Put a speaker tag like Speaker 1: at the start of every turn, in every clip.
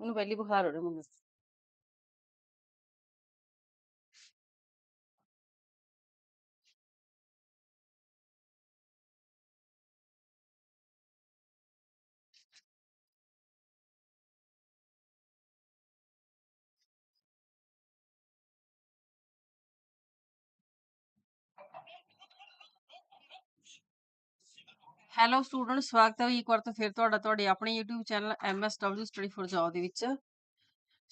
Speaker 1: ਉਹਨੂੰ ਪਹਿਲੀ ਬੁਖਾਰ ਹੋ ਹੈਲੋ ਸਟੂਡੈਂਟ ਸਵਾਗਤ ਹੈ ਜੀ ਇੱਕ ਵਾਰ ਤਾਂ ਫਿਰ ਤੁਹਾਡਾ, ਤੁਹਾਡੇ ਆਪਣੇ YouTube channel MSW Study for Job ਦੇ ਵਿੱਚ।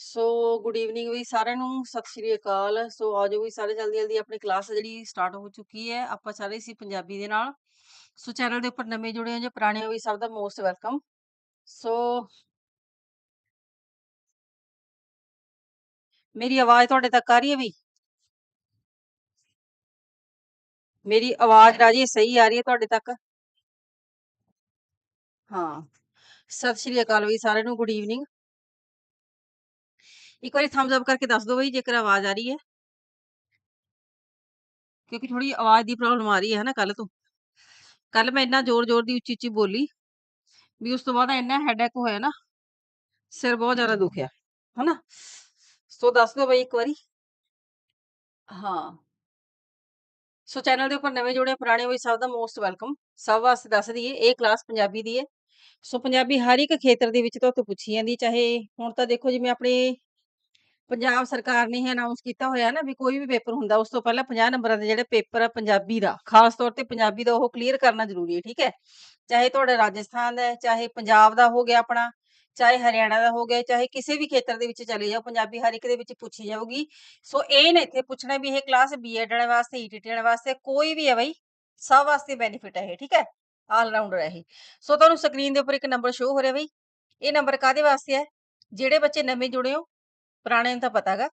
Speaker 1: ਸੋ ਗੁੱਡ ਈਵਨਿੰਗ ਵੀ ਸਾਰਿਆਂ ਨੂੰ, ਸਤਿ ਸ਼੍ਰੀ ਅਕਾਲ। ਸੋ ਆਜੋ ਵੀ ਸਾਰੇ ਜਲਦੀ ਜਲਦੀ ਆਪਣੀ ਕਲਾਸ ਜਿਹੜੀ ਸਟਾਰਟ ਹੋ ਚੁੱਕੀ ਹੈ, ਆਪਾਂ ਸਾਰੇ ਸੀ ਪੰਜਾਬੀ ਦੇ ਨਾਲ। ਸੋ ਚੈਨਲ ਦੇ ਉੱਪਰ ਨਵੇਂ ਜੁੜੇ ਹੋ ਜਾਂ ਪੁਰਾਣੇ ਹੋ ਵੀ ਸਭ ਦਾ ਮੋਸਟ ਵੈਲਕਮ ਸੋ ਮੇਰੀ ਆਵਾਜ਼ ਤੁਹਾਡੇ ਤੱਕ ਆ ਰਹੀ ਹੈ ਵੀ? ਮੇਰੀ ਆਵਾਜ਼ ਰਾਜੇ ਸਹੀ ਆ ਰਹੀ ਹੈ ਤੁਹਾਡੇ ਤੱਕ? ਹਾਂ। ਸਤਿ ਸ਼੍ਰੀ ਅਕਾਲ ਵੀ ਸਾਰਿਆਂ ਨੂੰ ਗੁੱਡ ਈਵਨਿੰਗ ਇੱਕ ਵਾਰੀ ਥੰਬਸ ਅਪ ਕਰਕੇ ਦੱਸ ਦਿਓ ਬਈ ਜੇਕਰ ਆਵਾਜ਼ ਆ ਰਹੀ ਹੈ। ਕਿਉਂਕਿ ਥੋੜੀ ਆਵਾਜ਼ ਦੀ ਪ੍ਰੋਬਲਮ ਆ ਰਹੀ ਹੈ ਨਾ ਕੱਲ ਤੋਂ। ਕੱਲ ਮੈਂ ਇੰਨਾ ਜ਼ੋਰ-ਜ਼ੋਰ ਦੀ ਉੱਚੀ-ਉੱਚੀ ਬੋਲੀ ਵੀ ਉਸ ਤੋਂ ਬਾਅਦ ਇੰਨਾ ਹੈਡੇਕ ਹੋਇਆ ਨਾ ਸਿਰ ਬਹੁਤ ਜ਼ਿਆਦਾ ਦੁਖਿਆ ਹਨਾ? ਸੋ ਦੱਸ ਦਿਓ ਬਈ ਇੱਕ ਵਾਰੀ। ਹਾਂ। ਸੋ ਚੈਨਲ ਦੇ ਉੱਪਰ ਨਵੇਂ ਜੁੜੇ ਪੁਰਾਣੇ ਹੋਏ ਸਭ ਦਾ ਮੋਸਟ ਵੈਲਕਮ ਸਭ ਵਾਸਤੇ ਦੱਸ ਦਈਏ ਇਹ ਕਲਾਸ ਪੰਜਾਬੀ ਦੀ ਹੈ। ਸੋ ਪੰਜਾਬੀ ਹਰ ਇੱਕ ਖੇਤਰ ਦੇ ਵਿੱਚ ਤੁਹਾਨੂੰ ਪੁੱਛੀ ਜਾਂਦੀ, ਚਾਹੇ ਹੁਣ ਤਾਂ ਦੇਖੋ ਜਿਵੇਂ ਆਪਣੇ ਪੰਜਾਬ ਸਰਕਾਰ ਨੇ ਅਨਾਉਂਸ ਕੀਤਾ ਹੋਇਆ ਨਾ ਵੀ ਕੋਈ ਵੀ ਪੇਪਰ ਹੁੰਦਾ, ਉਸ ਤੋਂ ਪਹਿਲਾਂ 50 ਨੰਬਰਾਂ ਦੇ ਜਿਹੜੇ ਪੇਪਰ ਆ ਪੰਜਾਬੀ ਦਾ, ਖਾਸ ਤੌਰ ਤੇ ਪੰਜਾਬੀ ਦਾ ਉਹ ਕਲੀਅਰ ਕਰਨਾ ਜ਼ਰੂਰੀ ਹੈ, ਠੀਕ ਹੈ? ਚਾਹੇ ਤੁਹਾਡਾ ਰਾਜਸਥਾਨ ਦਾ ਹੈ, ਚਾਹੇ ਪੰਜਾਬ ਦਾ ਹੋ ਗਿਆ ਆਪਣਾ, ਚਾਹੇ ਹਰਿਆਣਾ ਦਾ ਹੋ ਗਿਆ, ਚਾਹੇ ਕਿਸੇ ਵੀ ਖੇਤਰ ਦੇ ਵਿੱਚ ਚਲੇ ਜਾਓ, ਪੰਜਾਬੀ ਹਰ ਇੱਕ ਦੇ ਵਿੱਚ ਪੁੱਛੀ ਜਾਊਗੀ। ਸੋ ਇਹ ਨਾ ਇੱਥੇ ਪੁੱਛਣਾ ਵੀ ਇਹ ਕਲਾਸ ਬੀਐਡ ਵਾਲੇ ਵਾਸਤੇ ਈਟੀਟੀ ਵਾਲੇ ਵਾਸਤੇ, ਕੋਈ ਵੀ ਹੈ ਬਈ, ਸਭ ਵਾਸਤੇ ਬੈਨੀਫਿਟ ਹੈ ਇਹ, ਠੀਕ ਹੈ? ਆਲ ਹੈ ਇਹ। ਸੋ ਤੁਹਾਨੂੰ ਸਕਰੀਨ ਦੇ ਉੱਪਰ ਇੱਕ ਨੰਬਰ ਸ਼ੋ ਹੋ ਰਿਹਾ ਬਈ। ਇਹ ਨੰਬਰ ਕਾਦੇ ਵਾਸਤੇ ਹੈ? ਜਿਹੜੇ ਬੱਚੇ ਨਵੇਂ ਜੁੜੇ ਹੋ ਪੁਰਾਣੇ ਨੂੰ ਤਾਂ ਪਤਾਗਾ।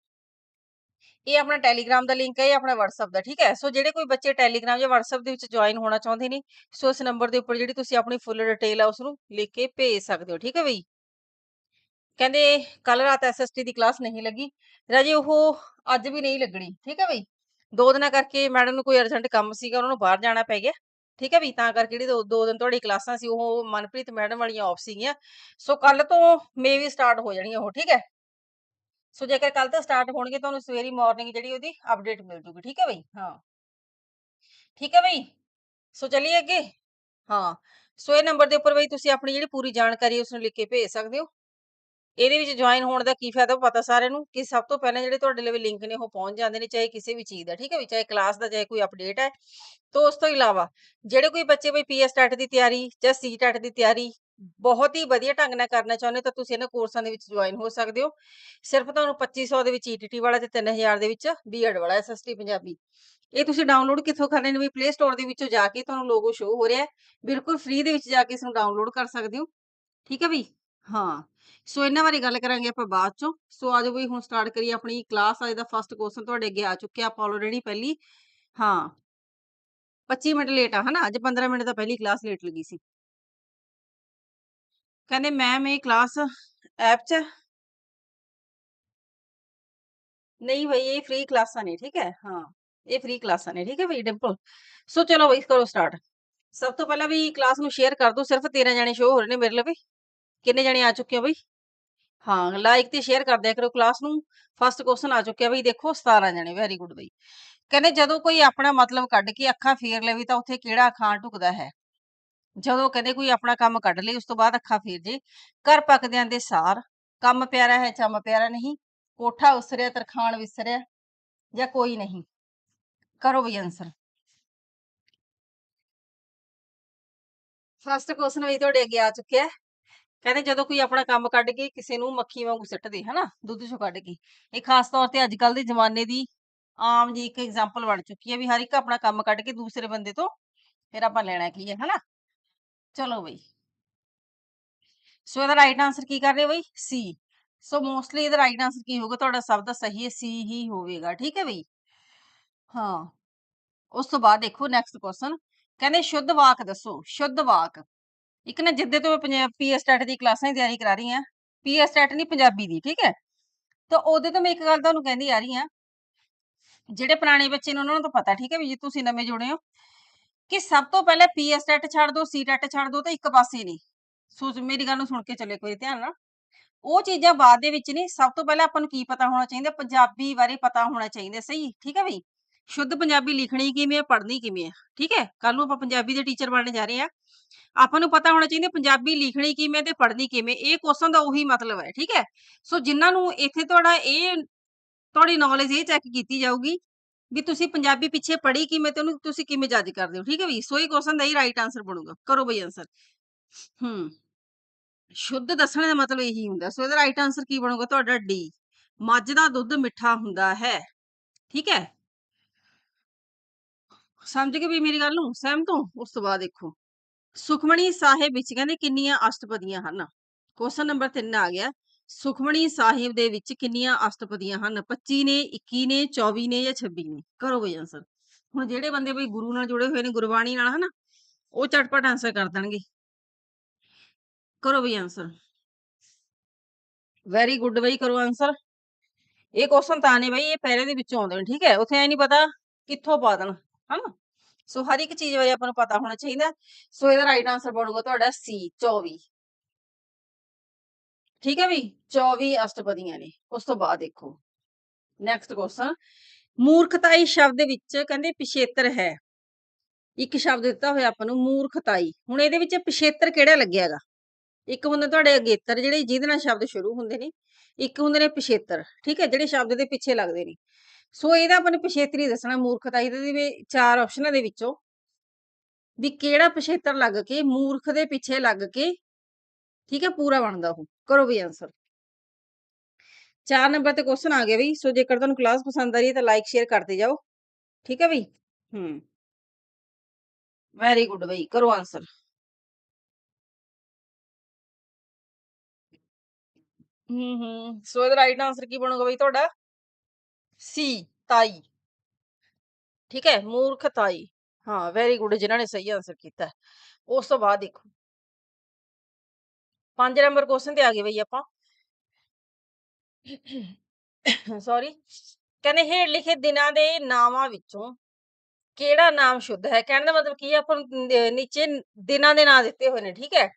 Speaker 1: ਇਹ ਆਪਣਾ ਟੈਲੀਗ੍ਰਾਮ ਦਾ ਲਿੰਕ ਹੈ, ਇਹ ਆਪਣਾ WhatsApp ਦਾ, ਠੀਕ ਹੈ? ਸੋ ਜਿਹੜੇ ਕੋਈ ਬੱਚੇ ਟੈਲੀਗ੍ਰਾਮ ਜਾਂ WhatsApp ਦੇ ਵਿੱਚ ਜੁਆਇਨ ਹੋਣਾ ਚਾਹੁੰਦੇ ਨੇ ਸੋ ਇਸ ਨੰਬਰ ਦੇ ਉੱਪਰ ਜਿਹੜੀ ਤੁਸੀਂ ਆਪਣੀ ਫੁੱਲ ਡਿਟੇਲ ਆ ਉਸ ਨੂੰ ਲਿਖ ਕੇ ਭੇਜ ਸਕਦੇ ਹੋ, ਠੀਕ ਹੈ ਬਈ? ਕਹਿੰਦੇ ਕੱਲ ਰਾਤ ਐਸਐਸਟੀ ਦੀ ਕਲਾਸ ਨਹੀਂ ਲੱਗੀ। ਰਾਜੇ ਉਹ ਅੱਜ ਵੀ ਨਹੀਂ ਲੱਗਣੀ, ਠੀਕ ਹੈ ਬਈ? ਦੋ ਦਿਨਾਂ ਕਰਕੇ ਮੈਡਮ ਨੂੰ ਕੋਈ ਅਰਜੈਂਟ ਕੰਮ ਸੀਗਾ, ਉਹਨਾਂ ਨੂੰ ਬਾਹਰ ਜਾਣਾ ਪੈ ਗਿਆ। ਠੀਕ ਹੈ ਵੀ ਤਾਂ ਕਰਕੇ ਜਿਹੜੀ ਦੋ ਦਿਨ ਤੁਹਾਡੀ ਕਲਾਸਾਂ ਸੀ, ਉਹ ਮਨਪ੍ਰੀਤ ਮੈਡਮ ਵਾਲੀਆਂ ਆਫ ਸੀਗੀਆਂ। ਸੋ ਕੱਲ ਤੋਂ ਮੇ ਸਟਾਰਟ ਹੋ ਜਾਣੀਆਂ ਉਹ, ਠੀਕ ਹੈ? ਸੋ ਜੇਕਰ ਕੱਲ ਤੋਂ ਸਟਾਰਟ ਹੋਣਗੇ, ਤੁਹਾਨੂੰ ਸਵੇਰੀ ਮਾਰਨਿੰਗ ਜਿਹੜੀ ਉਹਦੀ ਅਪਡੇਟ ਮਿਲ ਜੂਗੀ, ਠੀਕ ਹੈ ਬਈ? ਹਾਂ। ਠੀਕ ਹੈ ਬਈ? ਸੋ ਚਲਿਏ ਅੱਗੇ? ਹਾਂ। ਸੋ ਇਹ ਨੰਬਰ ਦੇ ਉੱਪਰ ਬਈ ਤੁਸੀਂ ਆਪਣੀ ਜਿਹੜੀ ਪੂਰੀ ਜਾਣਕਾਰੀ ਉਸ ਨੂੰ ਲਿਖ ਕੇ ਭੇਜ ਸਕਦੇ ਹੋ। ਇਹਦੇ ਵਿੱਚ ਜੁਆਇਨ ਹੋਣ ਦਾ ਕੀ ਫਾਇਦਾ? ਪਤਾ ਸਾਰਿਆਂ ਨੂੰ ਕਿ ਸਭ ਤੋਂ ਪਹਿਲਾਂ ਜਿਹੜੇ ਤੁਹਾਡੇ ਲਈ ਲਿੰਕ ਨੇ, ਉਹ ਪਹੁੰਚ ਜਾਂਦੇ ਨੇ, ਚਾਹੇ ਕਿਸੇ ਵੀ ਚੀਜ਼ ਦਾ, ਠੀਕ ਹੈ ਵੀ? ਚਾਹੇ ਕਲਾਸ ਦਾ, ਚਾਹੇ ਕੋਈ ਅਪਡੇਟ ਹੈ। ਤੋਂ ਉਸ ਤੋਂ ਇਲਾਵਾ ਜਿਹੜੇ ਕੋਈ ਬੱਚੇ ਬਈ ਪੀਐਸ ਟੈਟ ਦੀ ਤਿਆਰੀ ਜਾਂ ਸੀ ਟੈਟ ਦੀ ਤਿਆਰੀ ਬਹੁਤ ਹੀ ਵਧੀਆ ਢੰਗ ਨਾਲ ਕਰਨਾ ਚਾਹੁੰਦੇ, ਤਾਂ ਤੁਸੀਂ ਇਹਨਾਂ ਕੋਰਸਾਂ ਦੇ ਵਿੱਚ ਜੁਆਇਨ ਹੋ ਸਕਦੇ ਹੋ। ਸਿਰਫ ਤੁਹਾਨੂੰ 2500 ਦੇ ਵਿੱਚ ਈਟੀਟੀ ਵਾਲਾ ਤੇ 3000 ਦੇ ਵਿੱਚ ਬੀਐਡ ਵਾਲਾ ਐਸਐਸਟੀ ਪੰਜਾਬੀ। ਇਹ ਤੁਸੀਂ ਡਾਊਨਲੋਡ ਕਿੱਥੋਂ ਕਰਨੇ ਨੇ ਵੀ ਪਲੇ ਸਟੋਰ ਦੇ ਵਿੱਚੋਂ ਜਾ ਕੇ ਤੁਹਾਨੂੰ ਲੋਗੋ ਸ਼ੋ ਹੋ ਰਿਹਾ ਬਿਲਕੁਲ ਫ੍ਰੀ ਦੇ ਵਿੱਚ ਜਾ ਕੇ ਇਸ ਨੂੰ ਡਾਊਨਲੋਡ ਕਰ ਸਕਦੇ ਹੋ। ਠੀਕ ਹੈ ਵੀ ਹਾਂ, ਸੋ ਇਹਨਾਂ ਬਾਰੇ ਗੱਲ ਕਰਾਂਗੇ ਆਪਾਂ ਬਾਅਦ ਚੋਂ। ਸੋ ਆਜੋ ਵੀ ਹੁਣ ਸਟਾਰਟ ਕਰੀਏ ਆਪਣੀ ਕਲਾਸ ਅੱਜ ਦਾ ਫਸਟ ਕੁਐਸਚਨ ਤੁਹਾਡੇ ਅੱਗੇ ਆ ਚੁੱਕਿਆ, ਆਪਾਂ ਆਲਰੇਡੀ ਪਹਿਲੀ, ਹਾਂ। 25 ਮਿੰਟ ਲੇਟ ਆ, ਹਨਾ? ਅੱਜ 15 ਮਿੰਟ ਤਾਂ ਪਹਿਲੀ ਕਲਾਸ ਲੇਟ ਲੱਗੀ ਸੀ। ਕਹਿੰਦੇ ਮੈਮ ਇਹ ਕਲਾਸ ਐਪ 'ਚ ਨਹੀਂ ਭਈ ਇਹ ਫ੍ਰੀ ਕਲਾਸਾਂ ਨੇ, ਠੀਕ ਹੈ? ਹਾਂ, ਇਹ ਫ੍ਰੀ ਕਲਾਸਾਂ ਨੇ, ਠੀਕ ਹੈ ਭਈ ਡਿੰਪਲ ਸੋ ਚਲੋ ਭਈ ਕਰੋ ਸਟਾਰਟ ਸਭ ਤੋਂ ਪਹਿਲਾਂ ਵੀ ਕਲਾਸ ਨੂੰ ਸ਼ੇਅਰ ਕਰ ਦਿਓ, ਸਿਰਫ 13 ਜਣੇ ਸ਼ੋ ਹੋ ਰਹੇ ਨੇ ਮੇਰੇ ਲਈ। ਕਿੰਨੇ ਜਣੇ ਆ ਚੁੱਕੇ ਹੋ ਬਈ? ਹਾਂ ਲਾਈਕ ਤੇ ਸ਼ੇਅਰ ਕਰ ਦਿਆ ਕਰੋ ਕਲਾਸ ਨੂੰ। ਫਸਟ ਕੁਐਸਚਨ ਆ ਚੁੱਕਿਆ ਬਈ, ਦੇਖੋ 17 ਜਣੇ ਵੈਰੀ ਗੁੱਡ ਬਈ। ਕਹਿੰਦੇ ਜਦੋਂ ਕੋਈ ਆਪਣਾ ਮਤਲਬ ਕੱਢ ਕੇ ਅੱਖਾਂ ਫੇਰ ਲਵੇ ਤਾਂ ਉੱਥੇ ਕਿਹੜਾ ਖਾਂ ਢੁਕਦਾ ਹੈ? ਜਦੋਂ ਕਹਿੰਦੇ ਕੋਈ ਆਪਣਾ ਕੰਮ ਕੱਢ ਲਈ ਉਸ ਤੋਂ ਬਾਅਦ ਅੱਖਾਂ ਫੇਰ ਜੇ। ਘਰ ਪੱਕਦਿਆਂ ਦੇ ਸਾਰ, ਕੰਮ ਪਿਆਰਾ ਹੈ, ਚਮ ਪਿਆਰਾ ਨਹੀਂ। ਕੋਠਾ ਉਸਰਿਆ, ਤਰਖਾਣ ਵਿਸਰਿਆ, ਜਾਂ ਕੋਈ ਨਹੀਂ? ਕਰੋ ਬਈ ਆਨਸਰ ਫਸਟ ਕੁਐਸਚਨ ਵੀ ਤੁਹਾਡੇ ਅੱਗੇ ਆ ਚੁੱਕਿਆ। ਕਹਿੰਦੇ ਜਦੋਂ ਕੋਈ ਆਪਣਾ ਕੰਮ ਕੱਢ ਕੇ ਕਿਸੇ ਨੂੰ ਮੱਖੀ ਵਾਂਗੂ ਸਿੱਟਦੇ, ਹਨਾ, ਦੁੱਧ ਚੋਂ ਕੱਢ ਕੇ। ਇਹ ਖਾਸ ਤੌਰ ਤੇ ਅੱਜ ਕੱਲ ਦੇ ਜ਼ਮਾਨੇ ਦੀ ਆਮ ਜੀ ਇੱਕ ਐਗਜ਼ਾਮਪਲ ਬਣ ਚੁੱਕੀ ਹੈ ਵੀ ਹਰ ਇੱਕ ਆਪਣਾ ਕੰਮ ਕੱਢ ਕੇ ਦੂਸਰੇ ਬੰਦੇ ਤੋਂ ਫਿਰ ਆਪਾਂ ਲੈਣਾ ਕੀ ਹੈ, ਹਨਾ? ਚਲੋ ਬਈ। ਸੋ ਇਹਦਾ ਰਾਈਟ ਆਨਸਰ ਕੀ ਕਰ ਰਹੇ ਬਈ? ਸੀ ਸੋ ਮੋਸਟਲੀ ਇਹਦਾ ਰਾਈਟ ਆਨਸਰ ਕੀ ਹੋਊਗਾ? ਤੁਹਾਡਾ ਸਭ ਦਾ ਸਹੀ ਹੈ ਸੀ ਹੀ ਹੋਵੇਗਾ, ਠੀਕ ਹੈ ਬਈ? ਹਾਂ। ਉਸ ਤੋਂ ਬਾਅਦ ਦੇਖੋ ਨੈਕਸਟ ਕੁਐਸਚਨ ਕਹਿੰਦੇ ਸ਼ੁੱਧ ਵਾਕ ਦੱਸੋ, ਸ਼ੁੱਧ ਵਾਕ। ਇੱਕ ਨਾ ਜਿੱਦੇ ਤੋਂ ਮੈਂ ਪੀਐਸ ਟੈਟ ਦੀ ਕਲਾਸਾਂ ਦੀ ਤਿਆਰੀ ਕਰਾ ਰਹੀ ਹਾਂ ਪੀਐਸ ਟੈਟ ਨਹੀਂ, ਪੰਜਾਬੀ ਦੀ, ਠੀਕ ਹੈ? ਤਾਂ ਉਹਦੇ ਤੋਂ ਮੈਂ ਇੱਕ ਗੱਲ ਤੁਹਾਨੂੰ ਕਹਿੰਦੀ ਆ ਰਹੀ ਹਾਂ, ਜਿਹੜੇ ਪੁਰਾਣੇ ਬੱਚੇ ਨੇ ਉਹਨਾਂ ਨੂੰ ਤਾਂ ਪਤਾ, ਠੀਕ ਹੈ ਵੀ ਜੇ ਤੁਸੀਂ ਨਵੇਂ ਜੁੜੇ ਹੋ, ਕਿ ਸਭ ਤੋਂ ਪਹਿਲਾਂ ਪੀਐਸ ਟੈਟ ਛੱਡ ਦਿਓ ਸੀ ਟੈਟ ਛੱਡ ਦਿਓ ਤਾਂ ਇੱਕ ਪਾਸੇ ਨਹੀਂ ਸੋ ਮੇਰੀ ਗੱਲ ਨੂੰ ਸੁਣ ਕੇ ਚੱਲੇ ਕੋਈ ਧਿਆਨ ਨਾਲ। ਉਹ ਚੀਜ਼ਾਂ ਬਾਅਦ ਦੇ ਵਿੱਚ ਨੇ, ਸਭ ਤੋਂ ਪਹਿਲਾਂ ਆਪਾਂ ਨੂੰ ਕੀ ਪਤਾ ਹੋਣਾ ਚਾਹੀਦਾ, ਪੰਜਾਬੀ ਬਾਰੇ ਪਤਾ ਹੋਣਾ ਚਾਹੀਦਾ, ਸਹੀ, ਠੀਕ ਹੈ ਬਈ? ਸ਼ੁੱਧ ਪੰਜਾਬੀ ਲਿਖਣੀ ਕਿਵੇਂ ਹੈ ਪੜ੍ਹਨੀ ਕਿਵੇਂ ਹੈ ਠੀਕ ਹੈ? ਕੱਲ ਨੂੰ ਆਪਾਂ ਪੰਜਾਬੀ ਦੇ ਟੀਚਰ ਬਣਨ ਜਾ ਰਹੇ ਆ ਆਪਾਂ ਨੂੰ ਪਤਾ ਹੋਣਾ ਚਾਹੀਦਾ ਪੰਜਾਬੀ ਲਿਖਣੀ ਕਿਵੇਂ ਤੇ ਪੜ੍ਹਨੀ ਕਿਵੇਂ, ਇਹ ਕੁਐਸਚਨ ਦਾ ਉਹੀ ਮਤਲਬ ਹੈ, ਠੀਕ ਹੈ? ਸੋ ਜਿਨ੍ਹਾਂ ਨੂੰ ਇੱਥੇ ਤੁਹਾਡਾ ਇਹ, ਤੁਹਾਡੀ ਨੌਲੇਜ ਇਹ ਚੈੱਕ ਕੀਤੀ ਜਾਊਗੀ ਵੀ ਤੁਸੀਂ ਪੰਜਾਬੀ ਪਿੱਛੇ ਪੜ੍ਹੀ ਕਿਵੇਂ ਤੇ ਉਹਨੂੰ ਤੁਸੀਂ ਕਿਵੇਂ ਜੱਜ ਕਰਦੇ ਹੋ, ਠੀਕ ਹੈ ਵੀ ਸੋ ਇਹ ਕੁਐਸਚਨ ਦਾ ਹੀ ਰਾਈਟ ਆਨਸਰ ਬਣੂਗਾ। ਕਰੋ ਬਈ ਆਨਸਰ ਹੂੰ। ਸ਼ੁੱਧ ਦੱਸਣ ਦਾ ਮਤਲਬ ਇਹੀ ਹੁੰਦਾ। ਸੋ ਇਹਦਾ ਰਾਈਟ ਆਨਸਰ ਕੀ ਬਣੂਗਾ? ਤੁਹਾਡਾ ਡੀ ਮੱਝ ਦਾ ਦੁੱਧ ਮਿੱਠਾ ਹੁੰਦਾ ਹੈ। ਠੀਕ ਹੈ? ਸਮਝ ਗਏ ਵੀ ਮੇਰੀ ਗੱਲ ਨੂੰ? ਸਹਿਮਤ ਹੋ? ਉਸ ਤੋਂ ਬਾਅਦ ਦੇਖੋ। ਸੁਖਮਣੀ ਸਾਹਿਬ ਵਿੱਚ ਕਹਿੰਦੇ ਕਿੰਨੀਆਂ ਅਸ਼ਟਪਦੀਆਂ ਹਨ। ਕੁਐਸਚਨ ਨੰਬਰ 3 ਆ ਗਿਆ। ਸੁਖਮਣੀ ਸਾਹਿਬ ਦੇ ਵਿੱਚ ਕਿੰਨੀਆਂ ਅਸ਼ਟਪਦੀਆਂ ਹਨ? 25 ਨੇ 21 ਨੇ 24 ਨੇ ਜਾਂ 26 ਨੇ? ਕਰੋ ਬਈ ਆਨਸਰ ਹੁਣ ਜਿਹੜੇ ਬੰਦੇ ਬਈ ਗੁਰੂ ਨਾਲ ਜੁੜੇ ਹੋਏ ਨੇ, ਗੁਰਬਾਣੀ ਨਾਲ, ਹਨਾ? ਉਹ ਝਟਪਟ ਆਨਸਰ ਕਰ ਦੇਣਗੇ। ਕਰੋ ਬਈ ਆਨਸਰ ਵੈਰੀ ਗੁੱਡ ਬਈ, ਕਰੋ ਆਨਸਰ ਇਹ ਕੁਐਸਚਨ ਤਾਂ ਨੇ ਬਈ, ਇਹ ਪਹਿਲੇ ਦੇ ਵਿੱਚੋਂ ਆਉਂਦੇ ਨੇ, ਠੀਕ ਹੈ? ਉੱਥੇ ਐ ਨਹੀਂ ਪਤਾ ਕਿੱਥੋਂ ਪਾ ਦੇਣ। ਹਨਾ ਸੋ ਹਰ ਇੱਕ ਚੀਜ਼ ਬਾਰੇ ਆਪਾਂ ਨੂੰ ਪਤਾ ਹੋਣਾ ਚਾਹੀਦਾ। ਸੋ ਇਹਦਾ ਰਾਈਟ ਆਨਸਰ ਬਣੂਗਾ ਤੁਹਾਡਾ ਸੀ 24 ਠੀਕ ਹੈ ਵੀ? 24 ਅਸ਼ਟਪਦੀਆਂ ਨੇ। ਉਸ ਤੋਂ ਬਾਅਦ ਦੇਖੋ। ਨੈਕਸਟ ਕੁਐਸਚਨ ਮੂਰਖਤਾਈ ਸ਼ਬਦ ਵਿੱਚ ਕਹਿੰਦੇ ਪਿਛੇਤਰ ਹੈ। ਇੱਕ ਸ਼ਬਦ ਦਿੱਤਾ ਹੋਇਆ ਆਪਾਂ ਨੂੰ, ਮੂਰਖਤਾਈ। ਹੁਣ ਇਹਦੇ ਵਿੱਚ ਪਿਛੇਤਰ ਕਿਹੜਾ ਲੱਗਿਆਗਾ? ਇੱਕ ਹੁੰਦੇ ਤੁਹਾਡੇ ਅਗੇਤਰ ਜਿਹੜੇ ਜਿਹਦੇ ਨਾਲ ਸ਼ਬਦ ਸ਼ੁਰੂ ਹੁੰਦੇ ਨੇ, ਇੱਕ ਹੁੰਦੇ ਨੇ ਪਿਛੇਤਰ। ਠੀਕ ਹੈ, ਜਿਹੜੇ ਸ਼ਬਦ ਦੇ ਪਿੱਛੇ ਲੱਗਦੇ ਨੇ। ਸੋ ਇਹਦਾ ਆਪਾਂ ਨੇ ਪਿਛੇਤਰ ਹੀ ਦੱਸਣਾ ਮੂਰਖਤਾਈ ਦੇ ਚਾਰ ਆਪਸ਼ਨਾਂ ਦੇ ਵਿੱਚੋਂ। ਵੀ ਕਿਹੜਾ ਪਿਛੇਤਰ ਲੱਗ ਕੇ, ਮੂਰਖ ਦੇ ਪਿੱਛੇ ਲੱਗ ਕੇ ਠੀਕ ਹੈ, ਪੂਰਾ ਬਣਦਾ ਉਹ। ਕਰੋ ਵੀ ਆਨਸਰ 4 ਨੰਬਰ ਤੇ ਕੁਐਸਚਨ ਆ ਗਿਆ ਬਈ। ਸੋ ਜੇਕਰ ਤੁਹਾਨੂੰ ਕਲਾਸ ਪਸੰਦ ਆ ਰਹੀ ਹੈ, ਤਾਂ ਲਾਈਕ ਸ਼ੇਅਰ ਕਰਦੇ ਜਾਓ। ਠੀਕ ਹੈ ਬਈ? ਹੂੰ। ਵੈਰੀ ਗੁੱਡ ਬਈ। ਕਰੋ ਆਨਸਰ ਹੂੰ ਹੂੰ। ਸੋ ਇਹਦਾ ਰਾਈਟ ਆਨਸਰ ਕੀ ਬਣੂਗਾ ਬਈ ਤੁਹਾਡਾ? ਸੀ ਤਾਈ ਠੀਕ ਹੈ, ਮੂਰਖਤਾਈ। ਹਾਂ ਵੈਰੀ ਗੁੱਡ ਜਿਨ੍ਹਾਂ ਨੇ ਸਹੀ ਆਨਸਰ ਕੀਤਾ। ਉਸ ਤੋਂ ਬਾਅਦ ਦੇਖੋ। 5 ਨੰਬਰ ਕੁਐਸਚਨ ਤੇ ਆ ਗਏ ਬਈ ਆਪਾਂ। ਸੌਰੀ ਕਹਿੰਦੇ, ਹੇਠ ਲਿਖੇ ਦਿਨਾਂ ਦੇ ਨਾਵਾਂ ਵਿੱਚੋਂ ਕਿਹੜਾ ਨਾਮ ਸ਼ੁੱਧ ਹੈ? ਕਹਿਣ ਦਾ ਮਤਲਬ ਕੀ ਹੈ, ਆਪਾਂ ਨੂੰ ਨੀਚੇ ਦਿਨਾਂ ਦੇ ਨਾਂ ਦਿੱਤੇ ਹੋਏ ਨੇ, ਠੀਕ ਹੈ?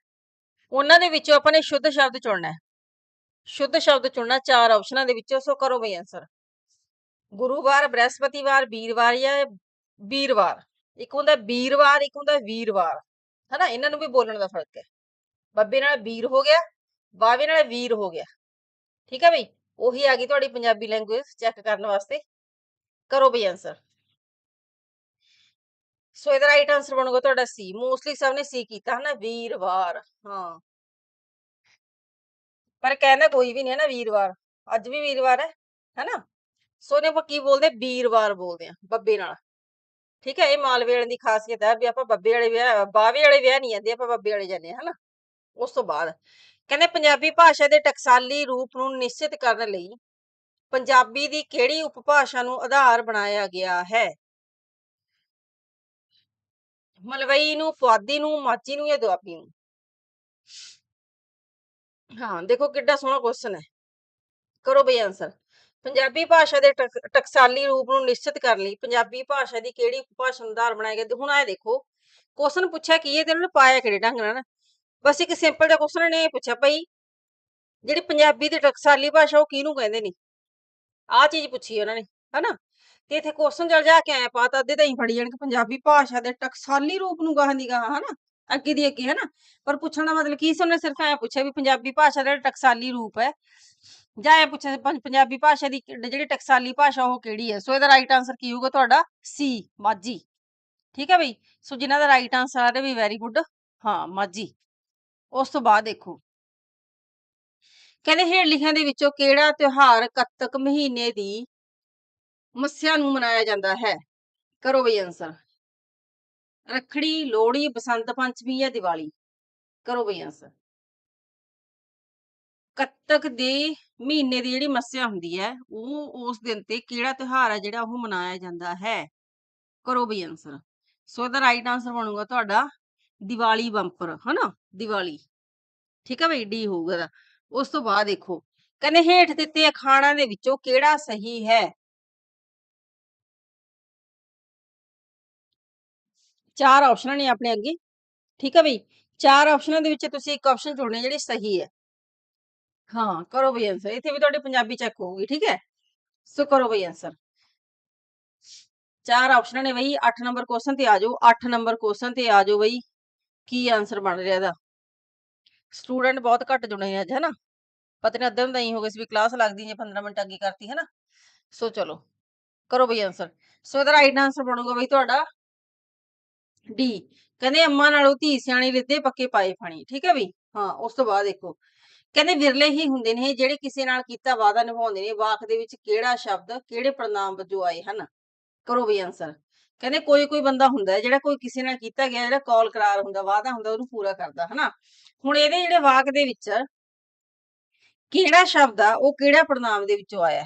Speaker 1: ਉਹਨਾਂ ਦੇ ਵਿੱਚੋਂ ਆਪਾਂ ਨੇ ਸ਼ੁੱਧ ਸ਼ਬਦ ਚੁਣਨਾ ਹੈ। ਸ਼ੁੱਧ ਸ਼ਬਦ ਚੁਣਨਾ, ਚਾਰ ਆਪਸ਼ਨਾਂ ਦੇ ਵਿੱਚੋਂ, ਸੋ ਕਰੋ ਬਈ ਆਨਸਰ ਗੁਰੂਵਾਰ, ਬ੍ਰਹਸਪਤੀਵਾਰ, ਵੀਰਵਾਰ ਜਾਂ ਵੀਰਵਾਰ? ਇੱਕ ਹੁੰਦਾ ਵੀਰਵਾਰ, ਇੱਕ ਹੁੰਦਾ ਵੀਰਵਾਰ। ਹਨਾ? ਇਹਨਾਂ ਨੂੰ ਵੀ ਬੋਲਣ ਦਾ ਫ਼ਰਕ ਹੈ। ਬੱਬੇ ਨਾਲ ਵੀਰ ਹੋ ਗਿਆ ਵਾਵੇ ਨਾਲ ਵੀਰ ਹੋ ਗਿਆ। ਠੀਕ ਹੈ ਬਈ? ਉਹੀ ਆ ਗਈ ਤੁਹਾਡੀ ਪੰਜਾਬੀ ਲੈਂਗੁਏਜ ਚੈੱਕ ਕਰਨ ਵਾਸਤੇ। ਕਰੋ ਬਈ ਆਨਸਰ ਸੋ ਇਹਦਾ ਰਾਈਟ ਆਨਸਰ ਬਣੂਗਾ ਤੁਹਾਡਾ ਸੀ ਮੋਸਟਲੀ ਸਭ ਨੇ ਸੀ ਕੀਤਾ, ਹਨਾ? ਵੀਰਵਾਰ, ਹਾਂ। ਪਰ ਕਹਿੰਦਾ ਕੋਈ ਵੀ ਨਹੀਂ ਹੈ ਨਾ ਵੀਰਵਾਰ। ਅੱਜ ਵੀ ਵੀਰਵਾਰ ਹੈ, ਹੈਨਾ? ਸੋ ਨੇ ਆਪਾਂ ਕੀ ਬੋਲਦੇ ਵੀਰਵਾਰ ਬੋਲਦੇ ਆ ਬੱਬੇ ਨਾਲ। ਠੀਕ ਹੈ, ਇਹ ਮਾਲਵੇ ਵਾਲਿਆਂ ਦੀ ਖਾਸੀਅਤ ਹੈ ਵੀ ਆਪਾਂ ਬੱਬੇ ਵਾਲੇ ਵਿਆਹ, ਬਾਵੇ ਵਾਲੇ ਵਿਆਹ ਨਹੀਂ ਜਾਂਦੇ ਆਪਾਂ ਬੱਬੇ ਵਾਲੇ ਜਾਂਦੇ ਹਨਾ? ਉਸ ਤੋਂ ਬਾਅਦ ਕਹਿੰਦੇ ਪੰਜਾਬੀ ਭਾਸ਼ਾ ਦੇ ਟਕਸਾਲੀ ਰੂਪ ਨੂੰ ਨਿਸ਼ਚਿਤ ਕਰਨ ਲਈ ਪੰਜਾਬੀ ਦੀ ਕਿਹੜੀ ਉਪਭਾਸ਼ਾ ਨੂੰ ਆਧਾਰ ਬਣਾਇਆ ਗਿਆ ਹੈ? ਮਲਵਈ ਨੂੰ, ਪੁਆਧੀ ਨੂੰ ਮਾਝੀ ਨੂੰ ਜਾਂ ਦੁਆਬੀ ਨੂੰ? ਹਾਂ, ਦੇਖੋ ਕਿੱਡਾ ਸੋਹਣਾ ਕੁਐਸਚਨ ਹੈ। ਕਰੋ ਬਈ ਆਨਸਰ ਪੰਜਾਬੀ ਭਾਸ਼ਾ ਦੇ ਟਕ- ਟਕਸਾਲੀ ਰੂਪ ਨੂੰ ਨਿਸ਼ਚਿਤ ਕਰਨ ਲਈ। ਪੰਜਾਬੀ ਭਾਸ਼ਾ ਦੀ ਕਿਹੜੀ ਉਪਭਾਸ਼ਾ ਨੂੰ ਆਧਾਰ ਬਣਾਇਆ ਗਿਆ ਹੁਣ ਇਹ ਦੇਖੋ ਕੁਐਸਚਨ ਪੁੱਛਿਆ ਕੀ ਹੈ ਤੇ ਉਹਨਾਂ ਨੇ ਪਾਇਆ ਕਿਹੜੇ ਢੰਗ ਨਾਲ। ਬਸ ਇੱਕ ਸਿੰਪਲ ਜਿਹਾ ਕੁਐਸਚਨ ਨੇ ਇਹ ਪੁੱਛਿਆ ਭਈ ਜਿਹੜੀ ਪੰਜਾਬੀ ਦੀ ਟਕਸਾਲੀ ਭਾਸ਼ਾ ਉਹ ਕਿਹਨੂੰ ਕਹਿੰਦੇ ਨੇ? ਆਹ ਚੀਜ਼ ਪੁੱਛੀ ਉਹਨਾਂ ਨੇ, ਹਨਾ? ਤੇ ਇੱਥੇ ਕੁਐਸਚਨ ਚਲ ਜਾ ਕੇ ਆਇਆ ਪਾਤਾ ਅੱਧੇ ਤਾਂ ਹੀ ਫੜੀ ਜਾਣ ਕਿ ਪੰਜਾਬੀ ਭਾਸ਼ਾ ਦੇ ਟਕਸਾਲੀ ਰੂਪ ਨੂੰ ਗਾਹਾਂ ਦੀ ਗਾਹਾਂ, ਹਨਾ? ਅੱਗੇ ਦੀ ਅੱਗੇ, ਹਨਾ? ਪਰ ਪੁੱਛਣ ਦਾ ਮਤਲਬ ਕੀ ਸੀ? ਉਹਨੇ ਸਿਰਫ ਐ ਪੁੱਛਿਆ ਵੀ ਪੰਜਾਬੀ ਭਾਸ਼ਾ ਦਾ ਜਿਹੜਾ ਟਕਸਾਲੀ ਰੂਪ ਹੈ ਜਾਂ ਇਹ ਪੁੱਛਿਆ ਸੀ ਪੰ- ਪੰਜਾਬੀ ਭਾਸ਼ਾ ਦੀ ਕਿ- ਜਿਹੜੀ ਟਕਸਾਲੀ ਭਾਸ਼ਾ ਉਹ ਕਿਹੜੀ ਹੈ? ਸੋ ਇਹਦਾ ਰਾਈਟ ਆਨਸਰ ਕੀ ਹੋਊਗਾ ਤੁਹਾਡਾ? ਸੀ ਮਾਝੀ। ਠੀਕ ਹੈ ਬਈ? ਸੋ ਜਿਨ੍ਹਾਂ ਦਾ ਰਾਈਟ ਆਨਸਰ ਆ ਰਿਹਾ ਵੀ ਵੈਰੀ ਗੁੱਡ ਹਾਂ, ਮਾਝੀ। ਉਸ ਤੋਂ ਬਾਅਦ ਦੇਖੋ। ਕਹਿੰਦੇ ਹੇਠ ਲਿਖਿਆਂ ਦੇ ਵਿੱਚੋਂ ਕਿਹੜਾ ਤਿਉਹਾਰ ਕੱਤਕ ਮਹੀਨੇ ਦੀ ਮੱਸਿਆ ਨੂੰ ਮਨਾਇਆ ਜਾਂਦਾ ਹੈ? ਕਰੋ ਬਈ ਆਨਸਰ ਰੱਖੜੀ, ਲੋਹੜੀ, ਬਸੰਤ ਪੰਚਮੀ ਜਾਂ ਦੀਵਾਲੀ? ਕਰੋ ਬਈ ਆਨਸਰ ਕੱਤਕ ਦੇ ਮਹੀਨੇ ਦੀ ਜਿਹੜੀ ਮੱਸਿਆ ਹੁੰਦੀ ਹੈ, ਉਹ ਉਸ ਦਿਨ ਤੇ ਕਿਹੜਾ ਤਿਉਹਾਰ ਹੈ ਜਿਹੜਾ ਉਹ ਮਨਾਇਆ ਜਾਂਦਾ ਹੈ? ਕਰੋ ਬਈ ਆਨਸਰ ਸੋ ਇਹਦਾ ਰਾਈਟ ਆਨਸਰ ਬਣੂਗਾ ਤੁਹਾਡਾ ਦੀਵਾਲੀ ਬੰਪਰ, ਹਨਾ? ਦੀਵਾਲੀ। ਠੀਕ ਹੈ ਬਈ, ਡੀ ਹੋਊਗਾ ਉਸ ਤੋਂ ਬਾਅਦ ਦੇਖੋ, ਕਹਿੰਦੇ ਹੇਠ ਦਿੱਤੇ ਅਖਾਣਾਂ ਦੇ ਵਿੱਚੋਂ ਕਿਹੜਾ ਸਹੀ ਹੈ? ਚਾਰ ਆਪਸ਼ਨਾਂ ਨੇ ਆਪਣੇ ਅੱਗੇ। ਠੀਕ ਹੈ ਬਈ? ਚਾਰ ਆਪਸ਼ਨਾਂ ਦੇ ਵਿੱਚ ਤੁਸੀਂ ਇੱਕ ਆਪਸ਼ਨ ਚੁਣਨੀ ਹੈ ਜਿਹੜੀ ਸਹੀ ਹੈ। ਹਾਂ, ਕਰੋ ਬਈ ਆਨਸਰ ਇੱਥੇ ਵੀ ਤੁਹਾਡੀ ਪੰਜਾਬੀ ਚੈੱਕ ਹੋਊਗੀ, ਠੀਕ ਹੈ? ਸੋ ਕਰੋ ਬਈ ਆਨਸਰ ਚਾਰ ਆਪਸ਼ਨਾਂ ਨੇ ਬਈ 8 ਨੰਬਰ ਕੁਐਸਚਨ ਤੇ ਆ ਜਾਓ 8 ਨੰਬਰ ਕੁਐਸਚਨ ਤੇ ਆ ਜਾਓ ਬਈ, ਕੀ ਆਨਸਰ ਬਣ ਰਿਹਾ ਇਹਦਾ? ਸਟੂਡੈਂਟ ਬਹੁਤ ਘੱਟ ਜੁੜੇ ਨੇ ਅੱਜ, ਹਨਾ? ਪਤਾ ਨਹੀਂ ਅੱਧੇ ਨੂੰ ਤਾਂ ਹੀ ਹੋ ਗਏ ਸੀ ਵੀ ਕਲਾਸ ਲੱਗਦੀ ਜੇ 15 ਮਿੰਟ ਅੱਗੇ ਕਰਤੀ, ਹਨਾ? ਸੋ ਚਲੋ, ਕਰੋ ਬਈ ਆਨਸਰ ਸੋ ਇਹਦਾ ਰਾਈਟ ਆਨਸਰ ਬਣੂਗਾ ਬਈ ਤੁਹਾਡਾ ਡੀ ਕਹਿੰਦੇ ਅੰਮਾ ਨਾਲੋਂ ਧੀ ਸਿਆਣੀ ਰਿੱਧੇ ਪੱਕੇ ਪਾਏ ਫਣੀ, ਠੀਕ ਹੈ ਬਈ? ਹਾਂ, ਉਸ ਤੋਂ ਬਾਅਦ ਦੇਖੋ। ਕਹਿੰਦੇ ਵਿਰਲੇ ਹੀ ਹੁੰਦੇ ਨੇ ਜਿਹੜੇ ਕਿਸੇ ਨਾਲ ਕੀਤਾ ਵਾਅਦਾ ਨਿਭਾਉਂਦੇ ਨੇ, ਵਾਕ ਦੇ ਵਿੱਚ ਕਿਹੜਾ ਸ਼ਬਦ, ਕਿਹੜੇ ਪ੍ਰਣਾਮ ਵਜੋਂ ਆਏ ਹਨ? ਕਰੋ ਬਈ ਆਨਸਰ ਕਹਿੰਦੇ ਕੋਈ ਕੋਈ ਬੰਦਾ ਹੁੰਦਾ ਜਿਹੜਾ ਕੋਈ ਕਿਸੇ ਨਾਲ ਕੀਤਾ ਗਿਆ, ਜਿਹੜਾ ਕਾਲ ਕਰਾਰ ਹੁੰਦਾ, ਵਾਅਦਾ ਹੁੰਦਾ, ਉਹਨੂੰ ਪੂਰਾ ਕਰਦਾ, ਹਨਾ? ਹੁਣ ਇਹਦੇ ਜਿਹੜੇ ਵਾਕ ਦੇ ਵਿੱਚ ਕਿਹੜਾ ਸ਼ਬਦ ਆ, ਉਹ ਕਿਹੜਾ ਪ੍ਰਣਾਮ ਦੇ ਵਿੱਚੋਂ ਆਇਆ?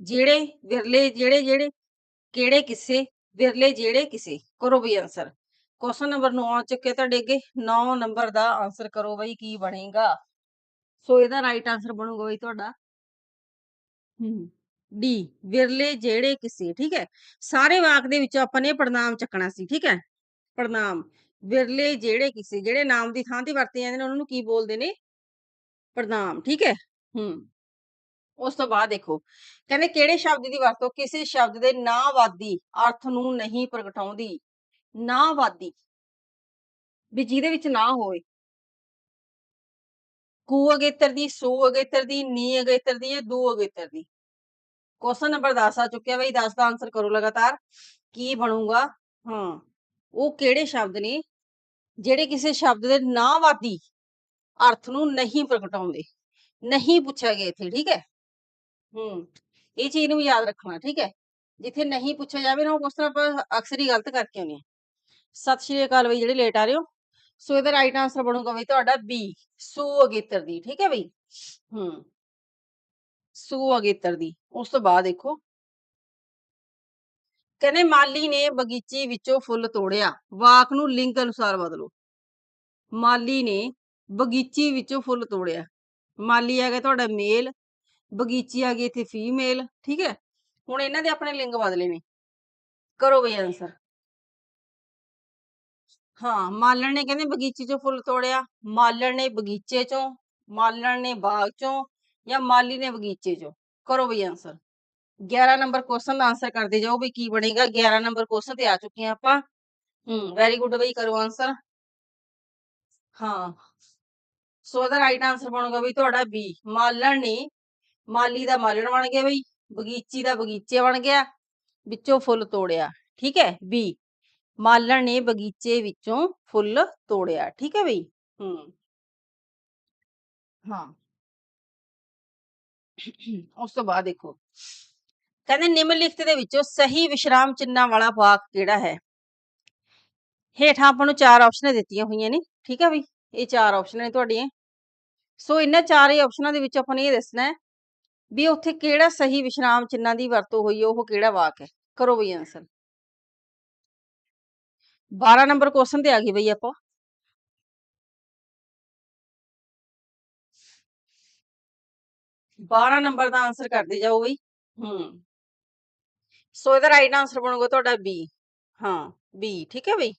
Speaker 1: ਜਿਹੜੇ ਵਿਰਲੇ, ਜਿਹੜੇ ਜਿਹੜੇ, ਕਿਹੜੇ ਕਿਸੇ, ਵਿਰਲੇ ਜਿਹੜੇ ਕਿਸੇ? ਕਰੋ ਬਈ ਆਨਸਰ ਕੁਐਸਚਨ ਨੰਬਰ 9 ਆ ਚੁੱਕੇ ਤੁਹਾਡੇ ਅੱਗੇ। 9 ਨੰਬਰ ਦਾ ਆਨਸਰ ਕਰੋ ਬਈ, ਕੀ ਬਣੇਗਾ? ਸੋ ਇਹਦਾ ਰਾਈਟ ਆਨਸਰ ਬਣੂਗਾ ਬਈ ਤੁਹਾਡਾ। ਹੂੰ। ਡੀ ਵਿਰਲੇ ਜਿਹੜੇ ਕਿਸੇ ਠੀਕ ਹੈ? ਸਾਰੇ ਵਾਕ ਦੇ ਵਿੱਚੋਂ ਆਪਾਂ ਨੇ ਪ੍ਰਣਾਮ ਚੱਕਣਾ ਸੀ ਠੀਕ ਹੈ? ਪ੍ਰਣਾਮ। ਵਿਰਲੇ ਜਿਹੜੇ ਕਿਸੇ ਜਿਹੜੇ ਨਾਮ ਦੀ ਥਾਂ ਤੇ ਵਰਤੇ ਜਾਂਦੇ ਨੇ ਉਹਨਾਂ ਨੂੰ ਕੀ ਬੋਲਦੇ ਨੇ? ਪ੍ਰਣਾਮ ਠੀਕ ਹੈ? ਹੂੰ। ਉਸ ਤੋਂ ਬਾਅਦ ਦੇਖੋ ਕਹਿੰਦੇ ਕਿਹੜੇ ਸ਼ਬਦ ਦੀ ਵਰਤੋਂ? ਕਿਸੇ ਸ਼ਬਦ ਦੇ ਨਾਵਾਦੀ ਅਰਥ ਨੂੰ ਨਹੀਂ ਪ੍ਰਗਟਾਉਂਦੀ। ਨਾਵਾਦੀ। ਵੀ ਜਿਹਦੇ ਵਿੱਚ ਨਾ ਹੋਵੇ ਕੂ ਅਗੇਤਰ ਦੀ, ਸੋ ਅਗੇਤਰ ਦੀ, ਨੀ ਅਗੇਤਰ ਦੀ ਜਾਂ ਦੂ ਅਗੇਤਰ ਦੀ? ਕੁਐਸਚਨ ਨੰਬਰ 10 ਆ ਚੁੱਕਿਆ ਬਈ 10 ਦਾ ਆਨਸਰ ਕਰੋ ਲਗਾਤਾਰ। ਕੀ ਬਣੂਗਾ? ਹਾਂ, ਉਹ ਕਿਹੜੇ ਸ਼ਬਦ ਨੇ ਜਿਹੜੇ ਕਿਸੇ ਸ਼ਬਦ ਦੇ ਨਾਵਾਦੀ ਅਰਥ ਨੂੰ ਨਹੀਂ ਪ੍ਰਗਟਾਉਂਦੇ? ਨਹੀਂ ਪੁੱਛਿਆ ਗਿਆ ਇੱਥੇ, ਠੀਕ ਹੈ? ਹੂੰ, ਇਹ ਚੀਜ਼ ਨੂੰ ਵੀ ਯਾਦ ਰੱਖਣਾ, ਠੀਕ ਹੈ? ਜਿੱਥੇ ਨਹੀਂ ਪੁੱਛਿਆ ਜਾਵੇ ਨਾ ਉਹ ਕੁਐਸਚਨ ਆਪਾਂ ਅਕਸਰ ਹੀ ਗਲਤ ਕਰਕੇ ਆਉਂਦੇ ਹਾਂ। ਸਤਿ ਸ਼੍ਰੀ ਅਕਾਲ ਬਈ, ਜਿਹੜੇ ਲੇਟ ਆ ਰਹੇ ਹੋ। ਸੋ ਇਹਦਾ ਰਾਈਟ ਆਨਸਰ ਬਣੂਗਾ ਬਈ ਤੁਹਾਡਾ ਬੀ ਸੂ ਅਗੇਤਰ ਦੀ, ਠੀਕ ਹੈ ਬਈ? ਹੂੰ। ਸੂ ਅਗੇਤਰ ਦੀ, ਉਸ ਤੋਂ ਬਾਅਦ ਦੇਖੋ। ਕਹਿੰਦੇ ਮਾਲੀ ਨੇ ਬਗੀਚੀ ਵਿੱਚੋਂ ਫੁੱਲ ਤੋੜਿਆ, ਵਾਕ ਨੂੰ ਲਿੰਗ ਅਨੁਸਾਰ ਬਦਲੋ। ਮਾਲੀ ਨੇ ਬਗੀਚੀ ਵਿੱਚੋਂ ਫੁੱਲ ਤੋੜਿਆ। ਮਾਲੀ ਆ ਗਿਆ ਤੁਹਾਡਾ ਮੇਲ ਬਗੀਚੀ ਆ ਗਈ ਇੱਥੇ ਫੀਮੇਲ ਠੀਕ ਹੈ? ਹੁਣ ਇਹਨਾਂ ਦੇ ਆਪਣੇ ਲਿੰਗ ਬਦਲੇ ਨੇ। ਕਰੋ ਬਈ ਆਨਸਰ ਹਾਂ, ਮਾਲਣ ਨੇ ਕਹਿੰਦੇ ਬਗੀਚੇ ਚੋਂ ਫੁੱਲ ਤੋੜਿਆ, ਮਾਲਣ ਨੇ ਬਗੀਚੇ ਚੋਂ, ਮਾਲਣ ਨੇ ਬਾਗ ਚੋਂ ਜਾਂ ਮਾਲੀ ਨੇ ਬਗੀਚੇ ਚੋਂ? ਕਰੋ ਬਈ ਆਨਸਰ 11 ਨੰਬਰ ਕੁਐਸਚਨ ਦਾ ਆਨਸਰ ਕਰਦੇ ਜਾਓ ਬਈ ਕੀ ਬਣੇਗਾ 11 ਨੰਬਰ ਕੁਐਸਚਨ ਤੇ ਆ ਚੁੱਕੇ ਆ ਆਪਾਂ। ਹੂੰ ਵੈਰੀ ਗੁੱਡ ਬਈ ਕਰੋ ਆਨਸਰ ਹਾਂ ਸੋ ਇਹਦਾ ਰਾਈਟ ਆਨਸਰ ਬਣੂਗਾ ਬਈ ਤੁਹਾਡਾ ਬੀ ਮਾਲਣ ਨੇ ਮਾਲੀ ਦਾ ਮਾਲਣ ਬਣ ਗਿਆ ਬਈ, ਬਗੀਚੀ ਦਾ ਬਗੀਚੇ ਬਣ ਗਿਆ, ਵਿੱਚੋਂ ਫੁੱਲ ਤੋੜਿਆ, ਠੀਕ ਹੈ? ਬੀ ਮਾਲਣ ਨੇ ਬਗੀਚੇ ਵਿੱਚੋਂ ਫੁੱਲ ਤੋੜਿਆ, ਠੀਕ ਹੈ ਬਈ? ਹੂੰ। ਹਾਂ। ਉਸ ਤੋਂ ਬਾਅਦ ਦੇਖੋ। ਕਹਿੰਦੇ ਨਿਮਨਲਿਖਤ ਦੇ ਵਿੱਚੋਂ ਸਹੀ ਵਿਸ਼ਰਾਮ ਚਿੰਨ੍ਹਾਂ ਵਾਲਾ ਵਾਕ ਕਿਹੜਾ ਹੈ? ਹੇਠਾਂ ਆਪਾਂ ਨੂੰ ਚਾਰ ਆਪਸ਼ਨਾਂ ਦਿੱਤੀਆਂ ਹੋਈਆਂ ਨੇ, ਠੀਕ ਹੈ ਬਈ? ਇਹ ਚਾਰ ਆਪਸ਼ਨਾਂ ਨੇ ਤੁਹਾਡੀਆਂ। ਸੋ ਇਹਨਾਂ ਚਾਰੇ ਆਪਸ਼ਨਾਂ ਦੇ ਵਿੱਚ ਆਪਾਂ ਨੇ ਇਹ ਦੱਸਣਾ ਹੈ ਵੀ ਉੱਥੇ ਕਿਹੜਾ ਸਹੀ ਵਿਸ਼ਰਾਮ ਚਿੰਨ੍ਹਾਂ ਦੀ ਵਰਤੋਂ ਹੋਈ ਹੈ, ਉਹ ਕਿਹੜਾ ਵਾਕ ਹੈ? ਕਰੋ ਬਈ ਆਨਸਰ 12 ਨੰਬਰ ਕੁਐਸਚਨ ਤੇ ਆ ਗਈ ਬਈ ਆਪਾਂ। 12 ਨੰਬਰ ਦਾ ਆਨਸਰ ਕਰਦੇ ਜਾਓ ਬਈ। ਹੂੰ। ਸੋ ਇਹਦਾ ਰਾਈਟ ਆਨਸਰ ਬਣੂਗਾ ਤੁਹਾਡਾ ਬੀ ਹਾਂ ਬੀ ਠੀਕ ਹੈ ਬਈ?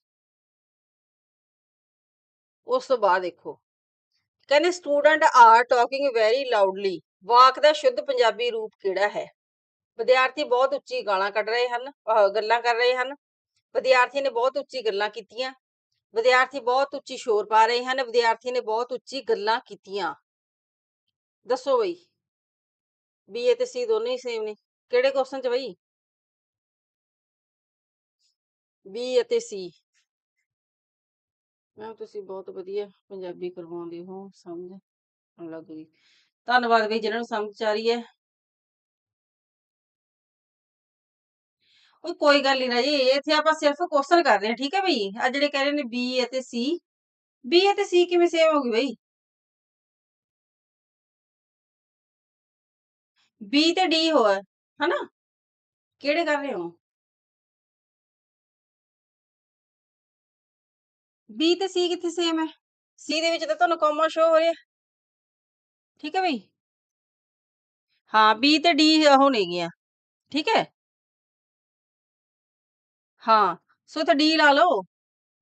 Speaker 1: ਉਸ ਤੋਂ ਬਾਅਦ ਦੇਖੋ। ਕਹਿੰਦੇ student are talking very loudly ਵਾਕ ਦਾ ਸ਼ੁੱਧ ਪੰਜਾਬੀ ਰੂਪ ਕਿਹੜਾ ਹੈ? ਵਿਦਿਆਰਥੀ ਬਹੁਤ ਉੱਚੀ ਗਾਲਾਂ ਕੱਢ ਰਹੇ ਹਨ ਗੱਲਾਂ ਕਰ ਰਹੇ ਹਨ। ਵਿਦਿਆਰਥੀ ਨੇ ਬਹੁਤ ਉੱਚੀ ਗੱਲਾਂ ਕੀਤੀਆਂ। ਵਿਦਿਆਰਥੀ ਬਹੁਤ ਉੱਚੀ ਸ਼ੋਰ ਪਾ ਰਹੇ ਹਨ। ਵਿਦਿਆਰਥੀ ਨੇ ਬਹੁਤ ਉੱਚੀ ਗੱਲਾਂ ਕੀਤੀਆਂ। ਦੱਸੋ ਬਈ ਬੀ ਅਤੇ ਸੀ ਦੋਨੇ ਹੀ ਸੇਮ ਨੇ। ਕਿਹੜੇ ਕੁਐਸਚਨ ਚ ਬਈ? ਬੀ ਅਤੇ ਸੀ ਮੈਂ ਤੁਸੀਂ ਬਹੁਤ ਵਧੀਆ ਪੰਜਾਬੀ ਕਰਵਾਉਂਦੇ ਹੋ, ਸਮਝ ਲੱਗ ਗਈ। ਧੰਨਵਾਦ ਬਈ, ਜਿਹਨਾਂ ਨੂੰ ਸਮਝ ਆ ਰਹੀ ਹੈ। ਉਹ ਕੋਈ ਗੱਲ ਨਹੀਂ ਨਾ ਜੀ ਇੱਥੇ ਆਪਾਂ ਸਿਰਫ ਕੁਐਸਚਨ ਕਰ ਰਹੇ ਹਾਂ, ਠੀਕ ਹੈ ਬਈ? ਆ ਜਿਹੜੇ ਕਹਿ ਰਹੇ ਨੇ ਬੀ ਅਤੇ ਸੀ ਬੀ ਅਤੇ ਸੀ ਕਿਵੇਂ ਸੇਮ ਹੋ ਗਈ ਬਈ? ਬੀ ਤੇ ਡੀ ਹੋਇਆ ਹਨਾ? ਕਿਹੜੇ ਕਰ ਰਹੇ ਹੋ? ਬੀ ਤੇ ਸੀ ਕਿੱਥੇ ਸੇਮ ਹੈ? ਸੀ ਦੇ ਵਿੱਚ ਤਾਂ ਤੁਹਾਨੂੰ ਕੋਮਾ ਸ਼ੋ ਹੋ ਰਿਹਾ। ਠੀਕ ਹੈ ਬਈ? ਹਾਂ ਬੀ ਤੇ ਡੀ ਉਹ ਨਹੀਂ ਗਿਆ। ਠੀਕ ਹੈ? ਹਾਂ, ਸੋ ਇੱਥੇ ਡੀ ਲਾ ਲਓ,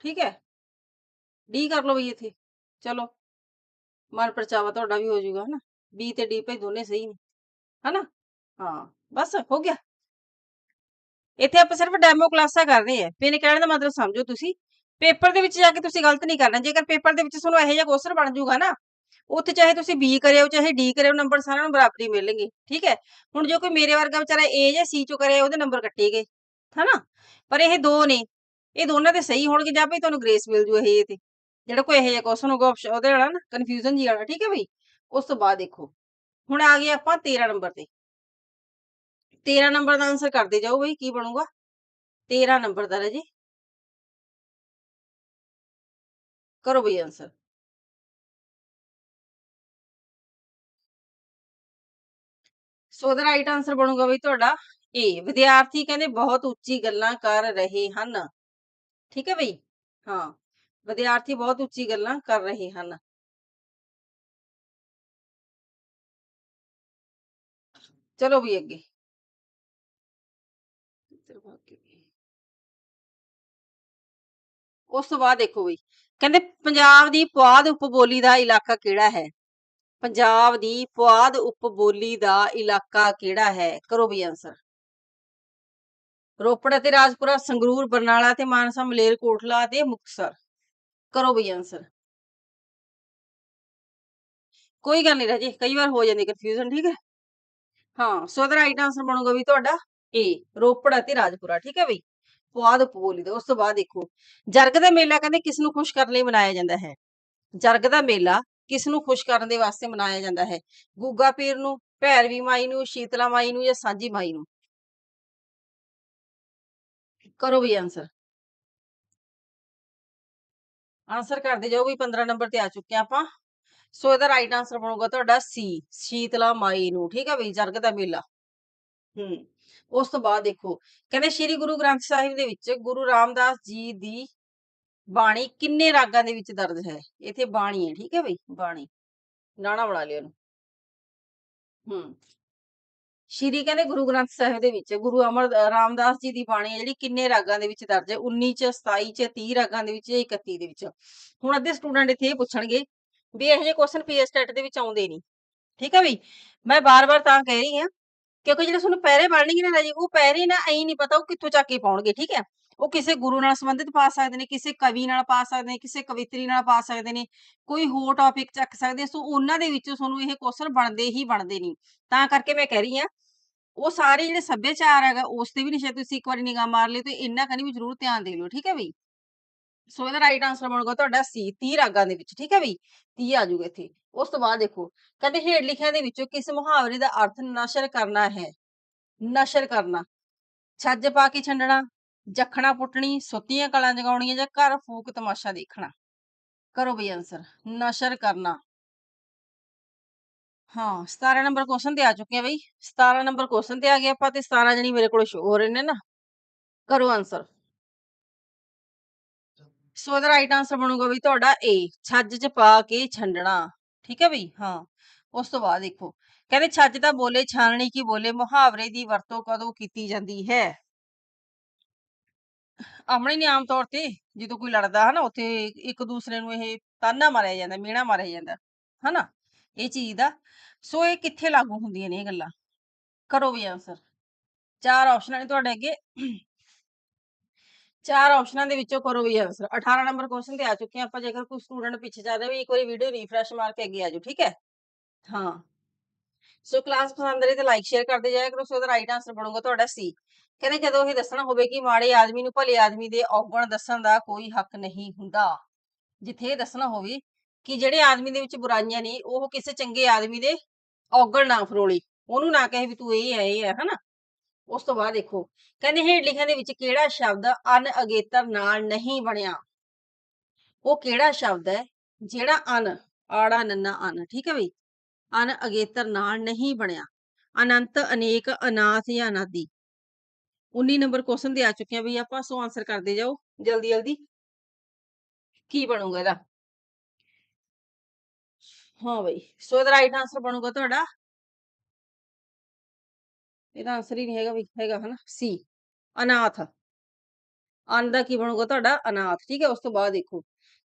Speaker 1: ਠੀਕ ਹੈ? ਡੀ ਕਰ ਲਓ ਬਈ ਇੱਥੇ, ਚਲੋ। ਮਨ ਪਰਚਾਵਾ ਤੁਹਾਡਾ ਵੀ ਹੋ ਜਾਊਗਾ, ਹਨਾ? ਬੀ ਤੇ ਡੀ ਭਾਈ ਦੋਨੇ ਸਹੀ ਨੇ, ਹਨਾ? ਹਾਂ, ਬਸ ਹੋ ਗਿਆ। ਇੱਥੇ ਆਪਾਂ ਸਿਰਫ ਡੈਮੋ ਕਲਾਸਾਂ ਕਰ ਰਹੇ ਹਾਂ ਮੇਰੇ ਕਹਿਣ ਦਾ ਮਤਲਬ ਸਮਝੋ ਤੁਸੀਂ। ਪੇਪਰ ਦੇ ਵਿੱਚ ਜਾ ਕੇ ਤੁਸੀਂ ਗਲਤ ਨਹੀਂ ਕਰਨਾ, ਜੇਕਰ ਪੇਪਰ ਦੇ ਵਿੱਚ ਤੁਹਾਨੂੰ ਇਹੋ ਜਿਹਾ ਕੁਐਸਚਨ ਬਣ ਜਾਊਗਾ ਨਾ, ਉੱਥੇ ਚਾਹੇ ਤੁਸੀਂ ਬੀ ਕਰਿਓ, ਚਾਹੇ ਡੀ ਕਰਿਓ, ਨੰਬਰ ਸਾਰਿਆਂ ਨੂੰ ਬਰਾਬਰ ਹੀ ਮਿਲਣਗੇ, ਠੀਕ ਹੈ? ਹੁਣ ਜੋ ਕੋਈ ਮੇਰੇ ਵਰਗਾ ਵਿਚਾਰਾ ਏ ਜਾਂ ਸੀ ਚੋਂ ਕਰਿਆ, ਉਹਦੇ ਨੰਬਰ ਕੱਟੇ ਗਏ। ਹਨਾ? ਪਰ ਇਹ ਦੋ ਨੇ। ਇਹ ਦੋਨਾਂ ਦੇ ਸਹੀ ਹੋਣਗੇ ਜਾਂ ਭਈ ਤੁਹਾਨੂੰ ਗ੍ਰੇਸ ਮਿਲ ਜੂ ਇਹ ਤੇ। ਜਿਹੜਾ ਕੋਈ ਇਹੋ ਜਿਹਾ ਕੁਐਸਚਨ ਹੋਊਗਾ ਆਪਸ਼ਨ ਉਹਦੇ ਵਾਲਾ ਨਾ ਕਨਫਿਊਜ਼ਨ ਜੀ ਵਾਲਾ, ਠੀਕ ਹੈ ਭਈ ਉਸ ਤੋਂ ਬਾਅਦ ਦੇਖੋ। ਹੁਣ ਆ ਗਏ ਆਪਾਂ 13 ਨੰਬਰ ਤੇ। 13 ਨੰਬਰ ਦਾ ਆਨਸਰ ਕਰਦੇ ਜਾਓ ਬਈ, ਕੀ ਬਣੂਗਾ? 13 ਨੰਬਰ ਦਾ ਰਾਜੀ। ਕਰੋ ਬਈ ਆਨਸਰ ਸੋ ਦਾ ਰਾਈਟ ਆਨਸਰ ਬਣੂਗਾ ਬਈ ਤੁਹਾਡਾ ਏ ਵਿਦਿਆਰਥੀ ਕਹਿੰਦੇ ਬਹੁਤ ਉੱਚੀ ਗੱਲਾਂ ਕਰ ਰਹੇ ਹਨ। ਠੀਕ ਹੈ ਬਈ? ਹਾਂ, ਵਿਦਿਆਰਥੀ ਬਹੁਤ ਉੱਚੀ ਗੱਲਾਂ ਕਰ ਰਹੇ ਹਨ। ਚਲੋ ਵੀ ਅੱਗੇ। ਉਸ ਤੋਂ ਬਾਅਦ ਦੇਖੋ ਬਈ, ਕਹਿੰਦੇ ਪੰਜਾਬ ਦੀ ਪੁਆਧ ਉਪਬੋਲੀ ਦਾ ਇਲਾਕਾ ਕਿਹੜਾ ਹੈ? ਪੰਜਾਬ ਦੀ ਪੁਆਧ ਉਪਬੋਲੀ ਦਾ ਇਲਾਕਾ ਕਿਹੜਾ ਹੈ? ਕਰੋ ਵੀ ਆਨਸਰ ਰੋਪੜ ਅਤੇ ਰਾਜਪੁਰਾ, ਸੰਗਰੂਰ, ਬਰਨਾਲਾ ਤੇ ਮਾਨਸਾ ਮਲੇਰਕੋਟਲਾ ਤੇ ਮੁਕਤਸਰ। ਕਰੋ ਬਈ ਆਨਸਰ ਕੋਈ ਗੱਲ ਨਹੀਂ ਰਾਜੇ, ਕਈ ਵਾਰ ਹੋ ਜਾਂਦੀ ਕਨਫਿਊਜ਼ਨ ਠੀਕ ਹੈ? ਹਾਂ, ਸੋ ਦਾ ਰਾਈਟ ਆਨਸਰ ਬਣੂਗਾ ਵੀ ਤੁਹਾਡਾ ਏ ਰੋਪੜ ਅਤੇ ਰਾਜਪੁਰਾ, ਠੀਕ ਹੈ ਬਈ? ਪੁਆਧ ਉਪਬੋਲੀ ਦਾ, ਉਸ ਤੋਂ ਬਾਅਦ ਦੇਖੋ। ਜਰਗ ਦਾ ਮੇਲਾ ਕਹਿੰਦੇ ਕਿਸ ਨੂੰ ਖੁਸ਼ ਕਰਨ ਲਈ ਮਨਾਇਆ ਜਾਂਦਾ ਹੈ? ਜਰਗ ਦਾ ਮੇਲਾ ਕਿਸ ਨੂੰ ਖੁਸ਼ ਕਰਨ ਦੇ ਵਾਸਤੇ ਮਨਾਇਆ ਜਾਂਦਾ ਹੈ? ਗੁੱਗਾ ਪੀਰ ਨੂੰ, ਭੈਰਵੀ ਮਾਈ ਨੂੰ, ਸ਼ੀਤਲਾ ਮਾਈ ਨੂੰ ਜਾਂ ਸਾਂਝੀ ਮਾਈ ਨੂੰ? ਕਰੋ ਵੀ ਆਨਸਰ ਆਨਸਰ ਕਰਦੇ ਜਾਓ ਵੀ 15 ਨੰਬਰ ਤੇ ਆ ਚੁੱਕੇ ਆਪਾਂ। ਸੋ ਇਹਦਾ ਰਾਈਟ ਆਨਸਰ ਬਣੂਗਾ ਤੁਹਾਡਾ ਸੀ ਸ਼ੀਤਲਾ ਮਾਈ ਨੂੰ, ਠੀਕ ਹੈ ਬਈ, ਜਰਗ ਦਾ ਮੇਲਾ। ਹੂੰ, ਉਸ ਤੋਂ ਬਾਅਦ ਦੇਖੋ, ਕਹਿੰਦੇ ਸ੍ਰੀ ਗੁਰੂ ਗ੍ਰੰਥ ਸਾਹਿਬ ਦੇ ਵਿੱਚ ਗੁਰੂ ਰਾਮਦਾਸ ਜੀ ਦੀ ਬਾਣੀ ਕਿੰਨੇ ਰਾਗਾਂ ਦੇ ਵਿੱਚ ਦਰਜ ਹੈ? ਇੱਥੇ ਬਾਣੀ ਹੈ, ਠੀਕ ਹੈ ਬਈ, ਬਾਣੀ। ਨਾਣਾ ਬਣਾ ਲਿਓ ਇਹਨੂੰ ਹੂੰ ਸ਼੍ਰੀ ਕਹਿੰਦੇ ਗੁਰੂ ਗ੍ਰੰਥ ਸਾਹਿਬ ਦੇ ਵਿੱਚ ਗੁਰੂ ਅਮਰ ਰਾਮਦਾਸ ਜੀ ਦੀ ਬਾਣੀ ਹੈ ਜਿਹੜੀ ਕਿੰਨੇ ਰਾਗਾਂ ਦੇ ਵਿੱਚ ਦਰਜ ਹੈ 19 ਚ 27 ਚ 30 ਰਾਗਾਂ ਦੇ ਵਿੱਚ 31 ਦੇ ਵਿੱਚ। ਹੁਣ ਅੱਧੇ ਸਟੂਡੈਂਟ ਇੱਥੇ ਇਹ ਪੁੱਛਣਗੇ ਵੀ ਇਹੋ ਜਿਹੇ ਕੁਐਸਚਨ ਪੀਐਸਟੈਟ ਦੇ ਵਿੱਚ ਆਉਂਦੇ ਨਹੀਂ। ਠੀਕ ਹੈ ਬਈ? ਮੈਂ ਬਾਰ-ਬਾਰ ਤਾਂ ਕਹਿ ਰਹੀ ਹਾਂ ਕਿਉਂਕਿ ਜਿਹੜੇ ਤੁਹਾਨੂੰ ਪੈਰੇ ਬਣਨਗੇ ਨਾ ਰਾਜੀ, ਉਹ ਪੈਰੇ ਨਾ ਐਂ ਨਹੀਂ ਪਤਾ ਉਹ ਕਿੱਥੋਂ ਚੱਕ ਕੇ ਪਾਉਣਗੇ, ਠੀਕ ਹੈ? ਉਹ ਕਿਸੇ ਗੁਰੂ ਨਾਲ ਸੰਬੰਧਿਤ ਪਾ ਸਕਦੇ ਨੇ, ਕਿਸੇ ਕਵੀ ਨਾਲ ਪਾ ਸਕਦੇ ਨੇ, ਕਿਸੇ ਕਵਿਤਰੀ ਨਾਲ ਪਾ ਸਕਦੇ ਨੇ, ਕੋਈ ਹੋਰ ਟੌਪਿਕ ਚੱਕ ਸਕਦੇ ਸੋ ਉਹਨਾਂ ਦੇ ਵਿੱਚੋਂ ਤੁਹਾਨੂੰ ਇਹ ਕੁਐਸਚਨ ਬਣਦੇ ਹੀ ਬਣਦੇ ਨਹੀਂ। ਤਾਂ ਕਰਕੇ ਮੈਂ ਕਹਿ ਰਹੀ ਹਾਂ ਉਹ ਸਾਰੇ ਜਿਹੜੇ ਸੱਭਿਆਚਾਰ ਹੈਗਾ, ਉਸ ਤੇ ਵੀ ਨਿਸ਼ਚੈ ਤੁਸੀਂ ਇੱਕ ਵਾਰੀ ਨਿਗਾਹ ਮਾਰ ਲਿਓ ਤੇ ਇੰਨਾ ਕਨੀ ਵੀ ਜ਼ਰੂਰ ਧਿਆਨ ਦੇ ਲਿਓ, ਠੀਕ ਹੈ ਬਈ? ਸੋ ਇਹਦਾ ਰਾਈਟ ਆਨਸਰ ਬਣੂਗਾ ਤੁਹਾਡਾ ਸੀ 30 ਰਾਗਾਂ ਦੇ ਵਿੱਚ, ਠੀਕ ਹੈ ਬਈ? 30 ਆ ਜਾਊਗਾ ਇੱਥੇ। ਉਸ ਤੋਂ ਬਾਅਦ ਦੇਖੋ, ਕਹਿੰਦੇ ਹੇਠ ਲਿਖਿਆਂ ਦੇ ਵਿੱਚੋਂ ਕਿਸ ਮੁਹਾਵਰੇ ਦਾ ਅਰਥ ਨਸ਼ਰ ਕਰਨਾ ਹੈ? ਨਸ਼ਰ ਕਰਨਾ। ਛੱਜ ਪਾ ਕੇ ਛੰਡਣਾ, ਜਖਣਾ ਪੁੱਟਣੀ, ਸੁੱਤੀਆਂ ਕਲਾਂ ਜਗਾਉਣੀਆਂ ਜਾਂ ਘਰ ਫੂਕ ਤਮਾਸ਼ਾ ਦੇਖਣਾ। ਕਰੋ ਬਈ ਆਨਸਰ ਨਸ਼ਰ ਕਰਨਾ। ਹਾਂ 17 ਨੰਬਰ ਕੁਐਸਚਨ ਤੇ ਆ ਚੁੱਕੇ ਆ ਬਈ। 17 ਨੰਬਰ ਕੁਐਸਚਨ ਤੇ ਆ ਗਏ ਆਪਾਂ ਤੇ 17 ਜਣੀ ਮੇਰੇ ਕੋਲ ਸ਼ੋ ਹੋ ਰਹੇ ਨੇ। ਨਾ ਕਰੋ ਆਨਸਰ ਸੋ ਇਹਦਾ ਰਾਈਟ ਆਨਸਰ ਬਣੂਗਾ ਵੀ ਤੁਹਾਡਾ ਏ ਛੱਜ ਚ ਪਾ ਕੇ ਛੰਡਣਾ। ਠੀਕ ਹੈ ਬਈ? ਹਾਂ। ਉਸ ਤੋਂ ਬਾਅਦ ਦੇਖੋ। ਕਹਿੰਦੇ ਛੱਜ ਦਾ ਬੋਲੇ, ਛਾਨਣੀ ਕੀ ਬੋਲੇ, ਮੁਹਾਵਰੇ ਦੀ ਵਰਤੋਂ ਕਦੋਂ ਕੀਤੀ ਜਾਂਦੀ ਹੈ? ਆਪਣੇ ਨੇ ਆਮ ਤੌਰ ਤੇ ਜਦੋਂ ਕੋਈ ਲੜਦਾ ਹਨਾ ਉੱਥੇ ਇੱਕ ਦੂਸਰੇ ਨੂੰ ਇਹ ਤਾਨਾ ਮਾਰਿਆ ਜਾਂਦਾ ਮਿਹਣਾ ਮਾਰਿਆ ਜਾਂਦਾ। ਹਨਾ? ਇਹ ਚੀਜ਼ ਦਾ, ਸੋ ਇਹ ਕਿੱਥੇ ਲਾਗੂ ਹੁੰਦੀਆਂ ਨੇ ਇਹ ਗੱਲਾਂ? ਕਰੋ ਵੀ ਆਨਸਰ ਚਾਰ ਆਪਸ਼ਨਾਂ ਨੇ ਤੁਹਾਡੇ ਅੱਗੇ। ਚਾਰ ਆਪਸ਼ਨਾਂ ਦੇ ਵਿੱਚੋਂ ਕਰੋ ਵੀ ਆਨਸਰ 18 ਨੰਬਰ ਕੁਐਸਚਨ ਤੇ ਆ ਚੁੱਕੇ ਆਪਾਂ, ਜੇਕਰ ਕੋਈ ਸਟੂਡੈਂਟ ਪਿੱਛੇ ਜਾ ਰਿਹਾ ਵੀ ਇੱਕ ਵਾਰੀ ਵੀਡੀਓ ਰੀਫਰੈਸ਼ ਮਾਰ ਕੇ ਅੱਗੇ ਆ ਜਾਓ, ਠੀਕ ਹੈ? ਹਾਂ। ਸੋ ਕਲਾਸ ਪਸੰਦ ਆਈ ਤਾਂ ਲਾਈਕ ਸ਼ੇਅਰ ਕਰਦੇ ਜਾਇਆ ਕਰੋ, ਸੋ ਉਹਦਾ ਰਾਈਟ ਆਨਸਰ ਬਣੂਗਾ ਤੁਹਾਡਾ ਸੀ ਕਹਿੰਦੇ ਜਦੋਂ ਇਹ ਦੱਸਣਾ ਹੋਵੇ ਕਿ ਮਾੜੇ ਆਦਮੀ ਨੂੰ ਭਲੇ ਆਦਮੀ ਦੇ ਔਗਣ ਦੱਸਣ ਦਾ ਕੋਈ ਹੱਕ ਨਹੀਂ ਹੁੰਦਾ, ਜਿੱਥੇ ਇਹ ਦੱਸਣਾ ਹੋਵੇ ਕਿ ਜਿਹੜੇ ਆਦਮੀ ਦੇ ਵਿੱਚ ਬੁਰਾਈਆਂ ਨੇ, ਉਹ ਕਿਸੇ ਚੰਗੇ ਆਦਮੀ ਦੇ ਔਗਣ ਨਾ ਫਰੋਲੀ। ਉਹਨੂੰ ਨਾ ਕਹੇ ਵੀ ਤੂੰ ਇਹ ਹੈ ਇਹ ਹੈ, ਹਨਾ? ਉਸ ਤੋਂ ਬਾਅਦ ਦੇਖੋ, ਕਹਿੰਦੇ ਹੇਠ ਲਿਖਿਆਂ ਦੇ ਵਿੱਚ ਕਿਹੜਾ ਸ਼ਬਦ ਅਨ ਅਗੇਤਰ ਨਾਲ ਨਹੀਂ ਬਣਿਆ? ਉਹ ਕਿਹੜਾ ਸ਼ਬਦ ਹੈ? ਜਿਹੜਾ ਅਨ, ਆੜਾ, ਨੰਨਾ, ਅਨ, ਠੀਕ ਹੈ ਬਈ? ਅਨ ਅਗੇਤਰ ਨਾਲ ਨਹੀਂ ਬਣਿਆ। ਅਨੰਤ, ਅਨੇਕ, ਅਨਾਥ ਜਾਂ ਅਨਾਦੀ। 19 ਨੰਬਰ ਕੁਐਸਚਨ ਦੇ ਆ ਚੁੱਕੇ ਆ ਬਈ ਆਪਾਂ, ਸੋ ਆਨਸਰ ਕਰਦੇ ਜਾਓ। ਜਲਦੀ ਜਲਦੀ। ਕੀ ਬਣੂਗਾ ਇਹਦਾ? ਹਾਂ ਬਈ। ਸੋ ਇਹਦਾ ਰਾਈਟ ਆਨਸਰ ਬਣੂਗਾ ਤੁਹਾਡਾ। ਇਹਦਾ ਆਨਸਰ ਹੀ ਨਹੀਂ ਹੈਗਾ ਬਈ, ਹੈਗਾ ਹਨਾ? ਸੀ ਅਨਾਥ। ਅਨ ਦਾ ਕੀ ਬਣੂਗਾ ਤੁਹਾਡਾ? ਅਨਾਥ, ਠੀਕ ਹੈ? ਉਸ ਤੋਂ ਬਾਅਦ ਦੇਖੋ।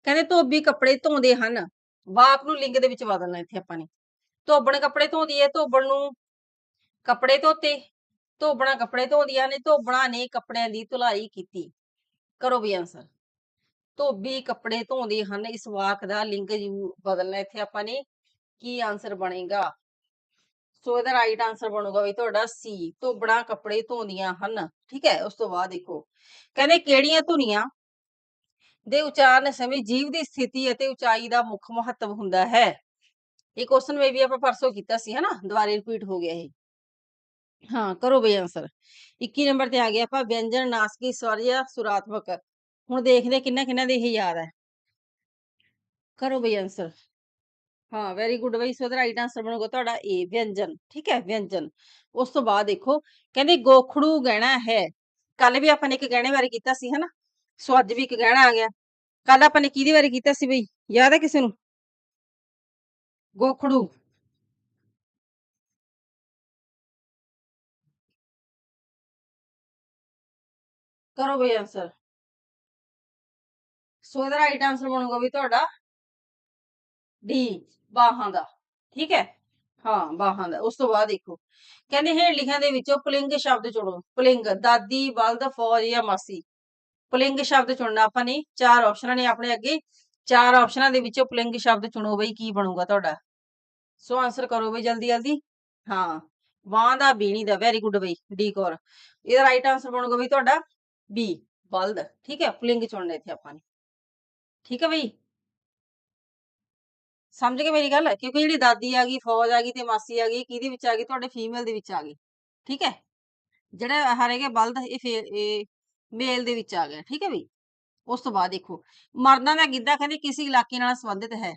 Speaker 1: ਕਹਿੰਦੇ ਧੋਬੀ ਕੱਪੜੇ ਧੋਂਦੇ ਹਨ। ਵਾਕ ਨੂੰ ਲਿੰਗ ਦੇ ਵਿੱਚ ਬਦਲਣਾ ਇੱਥੇ ਆਪਾਂ ਨੇ। ਧੋਬਣ ਕੱਪੜੇ ਧੋਂਦੀ ਹੈ, ਧੋਬਣ ਨੂੰ ਕੱਪੜੇ ਧੋਤੇ। ਧੋਬਣਾ ਕੱਪੜੇ ਧੋਂਦੀਆਂ ਨੇ, ਧੋਬਣਾ ਨੇ ਕੱਪੜਿਆਂ ਦੀ ਧੁਲਾਈ ਕੀਤੀ। ਕਰੋ ਵੀ ਆਨਸਰ ਧੋਬੀ ਕੱਪੜੇ ਧੋਂਦੇ ਹਨ, ਇਸ ਵਾਕ ਦਾ ਲਿੰਗ ਬਦਲਣਾ ਇੱਥੇ ਆਪਾਂ ਨੇ ਕੀ ਆਨਸਰ ਬਣੇਗਾ? ਸੋ ਇਹਦਾ ਰਾਈਟ ਆਨਸਰ ਬਣੂਗਾ ਵੀ ਤੁਹਾਡਾ ਸੀ ਧੋਬਣਾ ਕੱਪੜੇ ਧੋਂਦੀਆਂ ਹਨ। ਠੀਕ ਹੈ, ਉਸ ਤੋਂ ਬਾਅਦ ਦੇਖੋ। ਕਹਿੰਦੇ ਕਿਹੜੀਆਂ ਧੁਨੀਆਂ ਦੇ ਉਚਾਰਨ ਸਮੇਂ ਜੀਵ ਦੀ ਸਥਿਤੀ ਅਤੇ ਉਚਾਈ ਦਾ ਮੁੱਖ ਮਹੱਤਵ ਹੁੰਦਾ ਹੈ? ਇਹ ਕੁਐਸਚਨ ਮੇ ਵੀ ਆਪਾਂ ਪਰਸੋਂ ਕੀਤਾ ਸੀ, ਹਨਾ? ਦੁਬਾਰੇ ਰਿਪੀਟ ਹੋ ਗਿਆ ਇਹ। ਹਾਂ, ਕਰੋ ਬਈ ਆਨਸਰ 21 ਨੰਬਰ ਤੇ ਆ ਗਿਆ ਆਪਾਂ ਵਿਅੰਜਨ ਨਾਸਕੀ ਸਵਰ ਜਾਂ ਸੁਰਾਤਮਕ। ਹੁਣ ਦੇਖਦੇ ਕਿੰਨਾ ਕਿੰਨਾ ਦੇ ਇਹ ਯਾਦ ਹੈ। ਕਰੋ ਬਈ ਆਨਸਰ ਹਾਂ ਵੈਰੀ ਗੁੱਡ ਬਈ ਸੋ ਦਾ ਰਾਈਟ ਆਨਸਰ ਬਣੂਗਾ ਤੁਹਾਡਾ ਏ ਵਿਅੰਜਨ। ਠੀਕ ਹੈ, ਵਿਅੰਜਨ। ਉਸ ਤੋਂ ਬਾਅਦ ਦੇਖੋ, ਕਹਿੰਦੇ ਗੋਖੜੂ ਗਹਿਣਾ ਹੈ। ਕੱਲ ਵੀ ਆਪਾਂ ਨੇ ਇੱਕ ਗਹਿਣੇ ਬਾਰੇ ਕੀਤਾ ਸੀ, ਹਨਾ? ਸੋ ਅੱਜ ਵੀ ਇੱਕ ਗਹਿਣਾ ਆ ਗਿਆ। ਕੱਲ ਆਪਾਂ ਨੇ ਕਿਹਦੇ ਬਾਰੇ ਕੀਤਾ ਸੀ ਬਈ? ਯਾਦ ਹੈ ਕਿਸੇ ਨੂੰ? ਗੋਖੜੂ। ਕਰੋ ਬਈ ਆਨਸਰ ਸੋ ਇਹਦਾ ਰਾਈਟ ਆਨਸਰ ਬਣੂਗਾ ਵੀ ਤੁਹਾਡਾ ਡੀ ਬਾਹਾਂ ਦਾ। ਠੀਕ ਹੈ? ਹਾਂ, ਬਾਹਾਂ ਦਾ। ਉਸ ਤੋਂ ਬਾਅਦ ਦੇਖੋ। ਕਹਿੰਦੇ ਹੇਠ ਲਿਖਿਆਂ ਦੇ ਵਿੱਚੋਂ ਪੁਲਿੰਗ ਸ਼ਬਦ ਚੁਣੋ। ਪੁਲਿੰਗ, ਦਾਦੀ ਬਲਦ ਫੌਜ ਜਾਂ ਮਾਸੀ। ਪੁਲਿੰਗ ਸ਼ਬਦ ਚੁਣਨਾ ਆਪਾਂ ਨੇ। ਚਾਰ ਆਪਸ਼ਨਾਂ ਨੇ ਆਪਣੇ ਅੱਗੇ। ਚਾਰ ਆਪਸ਼ਨਾਂ ਦੇ ਵਿੱਚੋਂ ਪੁਲਿੰਗ ਸ਼ਬਦ ਚੁਣੋ ਬਈ, ਕੀ ਬਣੂਗਾ ਤੁਹਾਡਾ? ਸੋ ਆਨਸਰ ਕਰੋ ਬਈ ਜਲਦੀ ਜਲਦੀ। ਹਾਂ। ਵਾਂ ਦਾ, ਬੀਣੀ ਦਾ। ਵੈਰੀ ਗੁੱਡ ਬਈ। ਡੀ ਕੋਰ। ਇਹਦਾ ਰਾਈਟ ਆਨਸਰ ਬਣੂਗਾ ਬਈ ਤੁਹਾਡਾ ਬੀ ਬਲਦ ਠੀਕ ਹੈ? ਪੁਲਿੰਗ ਚੁਣਨਾ ਇੱਥੇ ਆਪਾਂ ਨੇ। ਠੀਕ ਹੈ ਬਈ? ਸਮਝ ਗਏ ਮੇਰੀ ਗੱਲ? ਕਿਉਂਕਿ ਜਿਹੜੀ ਦਾਦੀ ਆ ਗਈ, ਫੌਜ ਆ ਗਈ ਤੇ ਮਾਸੀ ਆ ਗਈ, ਕਿਹਦੇ ਵਿੱਚ ਆ ਗਈ? ਤੁਹਾਡੇ ਫੀਮੇਲ ਦੇ ਵਿੱਚ ਆ ਗਈ। ਠੀਕ ਹੈ? ਜਿਹੜਾ ਹਾਰੇਗੇ ਬਲਦ, ਇਹ ਮੇਲ ਦੇ ਵਿੱਚ ਆ ਗਿਆ ਠੀਕ ਹੈ ਬਈ? ਉਸ ਤੋਂ ਬਾਅਦ ਦੇਖੋ, ਮਰਦਾਂ ਦਾ ਗਿੱਧਾ ਕਹਿੰਦੇ ਕਿਸੇ ਇਲਾਕੇ ਨਾਲ ਸੰਬੰਧਿਤ ਹੈ।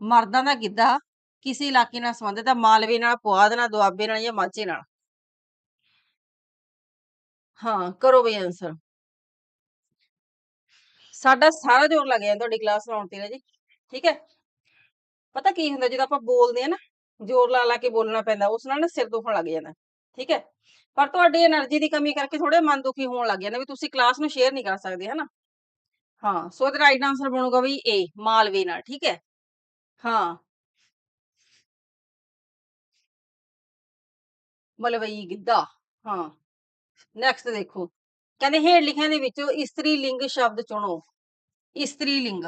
Speaker 1: ਮਰਦਾਂ ਦਾ ਗਿੱਧਾ ਕਿਸੇ ਇਲਾਕੇ ਨਾਲ ਸੰਬੰਧਿਤ ਹੈ ਮਾਲਵੇ ਨਾਲ, ਪੁਆਧ ਨਾਲ, ਦੁਆਬੇ ਨਾਲ ਜਾਂ ਮਾਝੇ ਨਾਲ? ਹਾਂ, ਕਰੋ ਬਈ ਆਨਸਰ ਸਾਡਾ ਸਾਰਾ ਜ਼ੋਰ ਲੱਗ ਜਾਂਦਾ ਤੁਹਾਡੀ ਕਲਾਸ ਲਾਉਣ ਤੇ ਜੀ, ਠੀਕ ਹੈ? ਪਤਾ ਕੀ ਹੁੰਦਾ ਜਦੋਂ ਆਪਾਂ ਬੋਲਦੇ ਆ ਨਾ, ਜ਼ੋਰ ਲਾ ਲਾ ਕੇ ਬੋਲਣਾ ਪੈਂਦਾ, ਉਸ ਨਾਲ ਨਾ ਸਿਰ ਦੁਖਣ ਲੱਗ ਜਾਂਦਾ, ਠੀਕ ਹੈ? ਪਰ ਤੁਹਾਡੀ એનર્ਜੀ ਦੀ ਕਮੀ ਕਰਕੇ ਥੋੜੇ ਮਨ ਦੁਖੀ ਹੋਣ ਲੱਗ ਜਾਂਦਾ ਵੀ ਤੁਸੀਂ ਕਲਾਸ ਨੂੰ ਸ਼ੇਅਰ ਨਹੀਂ ਕਰ ਸਕਦੇ ਹਨਾ ਹਾਂ, ਸੋ ਇਹਦਾ ਰਾਈਟ ਆਨਸਰ ਬਣੂਗਾ ਵੀ ਏ ਮਾਲਵੇ ਨਾਲ, ਠੀਕ ਹੈ? ਹਾਂ। ਮਲਵਈ ਗਿੱਧਾ, ਹਾਂ। ਨੈਕਸਟ ਦੇਖੋ। ਕਹਿੰਦੇ ਹੇਠ ਲਿਖਿਆਂ ਦੇ ਵਿੱਚੋਂ ਇਸਤਰੀ ਲਿੰਗ ਸ਼ਬਦ ਚੁਣੋ। ਇਸਤਰੀ ਲਿੰਗ।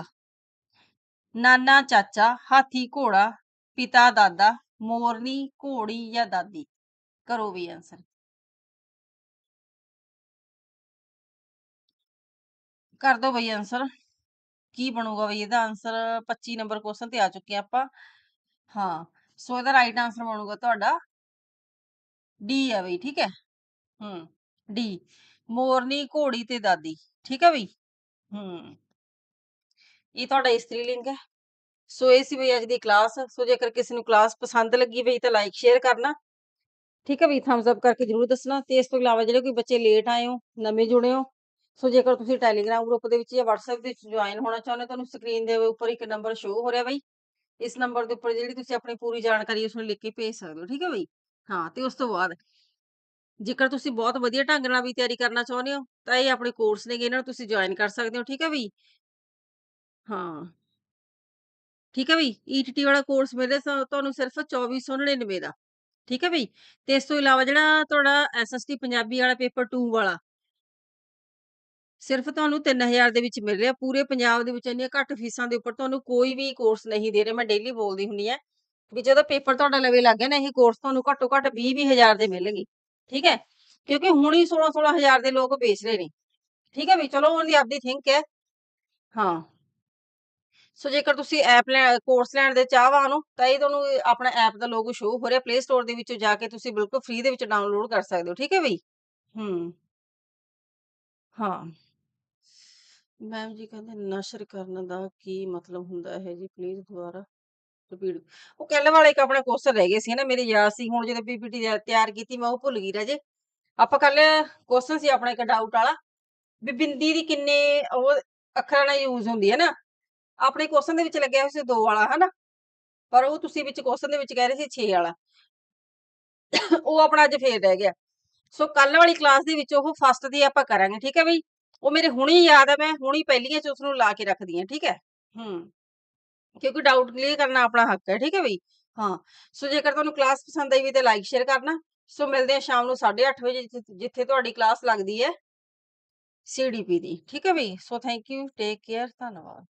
Speaker 1: ਨਾਨਾ, ਚਾਚਾ, ਹਾਥੀ, ਘੋੜਾ, ਪਿਤਾ, ਦਾਦਾ, ਮੋਰਨੀ, ਘੋੜੀ ਜਾਂ ਦਾਦੀ। ਕਰੋ ਵੀ ਆਨਸਰ ਕਰ ਦੋ ਬਈ ਆਨਸਰ ਕੀ ਬਣੂਗਾ ਬਈ ਇਹਦਾ ਆਨਸਰ 25 ਨੰਬਰ ਕੁਐਸਚਨ ਤੇ ਆ ਚੁੱਕੇ ਆਪਾਂ। ਹਾਂ, ਸੋ ਇਹਦਾ ਰਾਈਟ ਆਨਸਰ ਬਣੂਗਾ ਤੁਹਾਡਾ ਡੀ ਹੈ ਬਈ, ਠੀਕ ਹੈ? ਹੂੰ ਡੀ ਮੋਰਨੀ ਘੋੜੀ ਤੇ ਦਾਦੀ ਠੀਕ ਹੈ ਬਈ? ਹੂੰ। ਇਹ ਤੁਹਾਡਾ ਇਸਤਰੀ ਲਿੰਗ ਹੈ। ਸੋ ਇਹ ਸੀ ਬਈ ਅੱਜ ਦੀ ਕਲਾਸ। ਸੋ ਜੇਕਰ ਕਿਸੇ ਨੂੰ ਕਲਾਸ ਪਸੰਦ ਲੱਗੀ ਬਈ ਤਾਂ ਲਾਈਕ ਸ਼ੇਅਰ ਕਰਨਾ। ਠੀਕ ਹੈ ਬਈ? ਥੰਬਸ ਅਪ ਕਰਕੇ ਜਰੂਰ ਦੱਸਣਾ। ਤੇ ਇਸ ਤੋਂ ਇਲਾਵਾ ਜਿਹੜੇ ਕੋਈ ਬੱਚੇ ਲੇਟ ਆਏ ਹੋ ਨਵੇਂ ਜੁੜੇ ਹੋ ਸੋ ਜੇਕਰ ਤੁਸੀਂ ਟੈਲੀਗ੍ਰਾਮ ਗਰੁੱਪ ਦੇ ਵਿੱਚ ਜਾਂ WhatsApp ਦੇ ਵਿੱਚ ਜੁਆਇਨ ਹੋਣਾ ਚਾਹੁੰਦੇ ਹੋ ਤੁਹਾਨੂੰ ਸਕਰੀਨ ਦੇ ਉੱਪਰ ਇੱਕ ਨੰਬਰ ਸ਼ੋ ਹੋ ਰਿਹਾ ਬਈ। ਇਸ ਨੰਬਰ ਦੇ ਉੱਪਰ ਜਿਹੜੀ ਤੁਸੀਂ ਆਪਣੀ ਪੂਰੀ ਜਾਣਕਾਰੀ ਉਸ ਨੂੰ ਲਿਖ ਕੇ ਭੇਜ ਸਕਦੇ ਹੋ ਠੀਕ ਹੈ ਬਈ? ਹਾਂ ਤੇ ਉਸ ਤੋਂ ਬਾਅਦ ਜੇਕਰ ਤੁਸੀਂ ਬਹੁਤ ਵਧੀਆ ਢੰਗ ਨਾਲ ਵੀ ਤਿਆਰੀ ਕਰਨਾ ਚਾਹੁੰਦੇ ਹੋ, ਤਾਂ ਇਹ ਆਪਣੇ ਕੋਰਸ ਨੇਗੇ, ਇਹਨਾਂ ਨੂੰ ਤੁਸੀਂ ਜੁਆਇਨ ਕਰ ਸਕਦੇ ਹੋ, ਠੀਕ ਹੈ ਬਈ? ਹਾਂ। ਠੀਕ ਹੈ ਬਈ? ਈਟੀਟੀ ਵਾਲਾ ਕੋਰਸ ਮਿਲੇ ਤੁਹਾਨੂੰ ਸਿਰਫ 2499 ਦਾ, ਠੀਕ ਹੈ ਬਈ? ਤੇ ਇਸ ਤੋਂ ਇਲਾਵਾ ਜਿਹੜਾ ਤੁਹਾਡਾ ਐਸਐਸਟੀ ਪੰਜਾਬੀ ਵਾਲਾ ਪੇਪਰ 2 ਵਾਲਾ, ਸਿਰਫ ਤੁਹਾਨੂੰ 3000 ਦੇ ਵਿੱਚ ਮਿਲ ਰਿਹਾ, ਪੂਰੇ ਪੰਜਾਬ ਦੇ ਵਿੱਚ ਇੰਨੀਆਂ ਘੱਟ ਫੀਸਾਂ ਦੇ ਉੱਪਰ ਤੁਹਾਨੂੰ ਕੋਈ ਵੀ ਕੋਰਸ ਨਹੀਂ ਦੇ ਰਿਹਾ, ਮੈਂ ਡੇਲੀ ਬੋਲਦੀ ਹੁੰਨੀ ਆ ਵੀ ਜਦੋਂ ਪੇਪਰ ਤੁਹਾਡਾ ਲਵੇ ਲੱਗ ਗਿਆ ਨਾ, ਇਹ ਕੋਰਸ ਤੁਹਾਨੂੰ ਘੱਟੋ ਘੱਟ 20 20000 ਦੇ ਮਿਲਣਗੇ। ਠੀਕ ਹੈ? ਕਿਉਂਕਿ ਹੁਣ ਹੀ 16 16000 ਦੇ ਲੋਕ ਵੇਚ ਰਹੇ ਨੇ। ਠੀਕ ਹੈ ਵੀ ਚਲੋ ਉਹਦੀ ਆਪਦੀ ਥਿੰਕ ਹੈ। ਹਾਂ। ਸੋ ਜੇਕਰ ਤੁਸੀਂ ਐਪ ਕੋਰਸ ਲੈਣ ਦੇ ਚਾਹਵਾਨ ਹੋ, ਤਾਂ ਇਹ ਤੁਹਾਨੂੰ ਆਪਣਾ ਐਪ ਦਾ ਲੋਗੋ ਸ਼ੋ ਹੋ ਰਿਹਾ। ਪਲੇ ਸਟੋਰ ਦੇ ਵਿੱਚੋਂ ਜਾ ਕੇ ਤੁਸੀਂ ਬਿਲਕੁਲ ਫ੍ਰੀ ਦੇ ਵਿੱਚ ਡਾਊਨਲੋਡ ਕਰ ਸਕਦੇ ਹੋ। ਠੀਕ ਹੈ ਬਈ? ਹੂੰ। ਹਾਂ। ਮੈਮ ਜੀ ਕਹਿੰਦੇ ਨਸ਼ਰ ਕਰਨ ਦਾ ਕੀ ਮਤਲਬ ਹੁੰਦਾ ਹੈ ਜੀ? ਪਲੀਜ਼ ਦੁਬਾਰਾ। ਰਿਪੀਟ ਉਹ ਕੱਲ ਵਾਲਾ ਇੱਕ ਆਪਣਾ ਕੁਐਸਚਨ ਰਹਿ ਗਿਆ ਸੀ ਨਾ ਮੇਰੇ ਯਾਦ ਸੀ, ਹੁਣ ਜਦੋਂ ਪੀਪੀਟੀ ਤਿਆਰ ਕੀਤੀ ਮੈਂ ਉਹ ਭੁੱਲ ਗਈ ਰਾਜੇ। ਆਪਾਂ ਕੱਲ ਕੁਐਸਚਨ ਸੀ ਆਪਣਾ ਇੱਕ ਡਾਊਟ ਵਾਲਾ, ਵੀ ਬਿੰਦੀ ਦੀ ਕਿੰਨੇ ਉਹ ਅੱਖਰਾਂ ਨਾਲ ਯੂਜ਼ ਹੁੰਦੀ ਹੈ ਨਾ। ਆਪਣੇ ਕੁਐਸਚਨ ਦੇ ਵਿੱਚ ਲੱਗਿਆ ਹੋਇਆ ਸੀ 2 ਵਾਲਾ ਹਨਾ, ਪਰ ਉਹ ਤੁਸੀਂ ਵਿੱਚ ਕੁਐਸਚਨ ਦੇ ਵਿੱਚ ਕਹਿ ਰਹੇ ਸੀ 6 ਵਾਲਾ। ਉਹ ਆਪਣਾ ਅੱਜ ਫੇਰ ਰਹਿ ਗਿਆ। ਸੋ ਕੱਲ ਵਾਲੀ ਕਲਾਸ ਦੇ ਵਿੱਚ ਉਹ ਫਸਟ ਦੀ ਆਪਾਂ ਕਰਾਂਗੇ, ਠੀਕ ਹੈ ਬਈ? ਉਹ ਮੇਰੇ ਹੁਣੇ ਯਾਦ ਹੈ ਮੈਂ ਹੁਣੀ ਪਹਿਲੀਆਂ ਚ ਉਸ ਨੂੰ ਲਾ ਕੇ ਰੱਖਦੀ ਹਾਂ, ਠੀਕ ਹੈ? ਹੂੰ। ਕਿਉਂਕਿ ਡਾਊਟ ਕਲੀਅਰ ਕਰਨਾ ਆਪਣਾ ਹੱਕ ਹੈ ਠੀਕ ਹੈ ਬਈ ਹਾਂ, ਸੋ ਜੇਕਰ ਤੁਹਾਨੂੰ ਕਲਾਸ ਪਸੰਦ ਆਈ ਵੀ ਤੇ ਲਾਈਕ ਸ਼ੇਅਰ ਕਰਨਾ। ਸੋ ਮਿਲਦੇ ਆ ਸ਼ਾਮ ਨੂੰ 8:30 ਵਜੇ ਜਿੱਥੇ ਤੁਹਾਡੀ ਕਲਾਸ ਲੱਗਦੀ ਹੈ ਸੀਡੀਪੀ ਦੀ, ਠੀਕ ਹੈ ਬਈ? So thank you, take care, ਧੰਨਵਾਦ।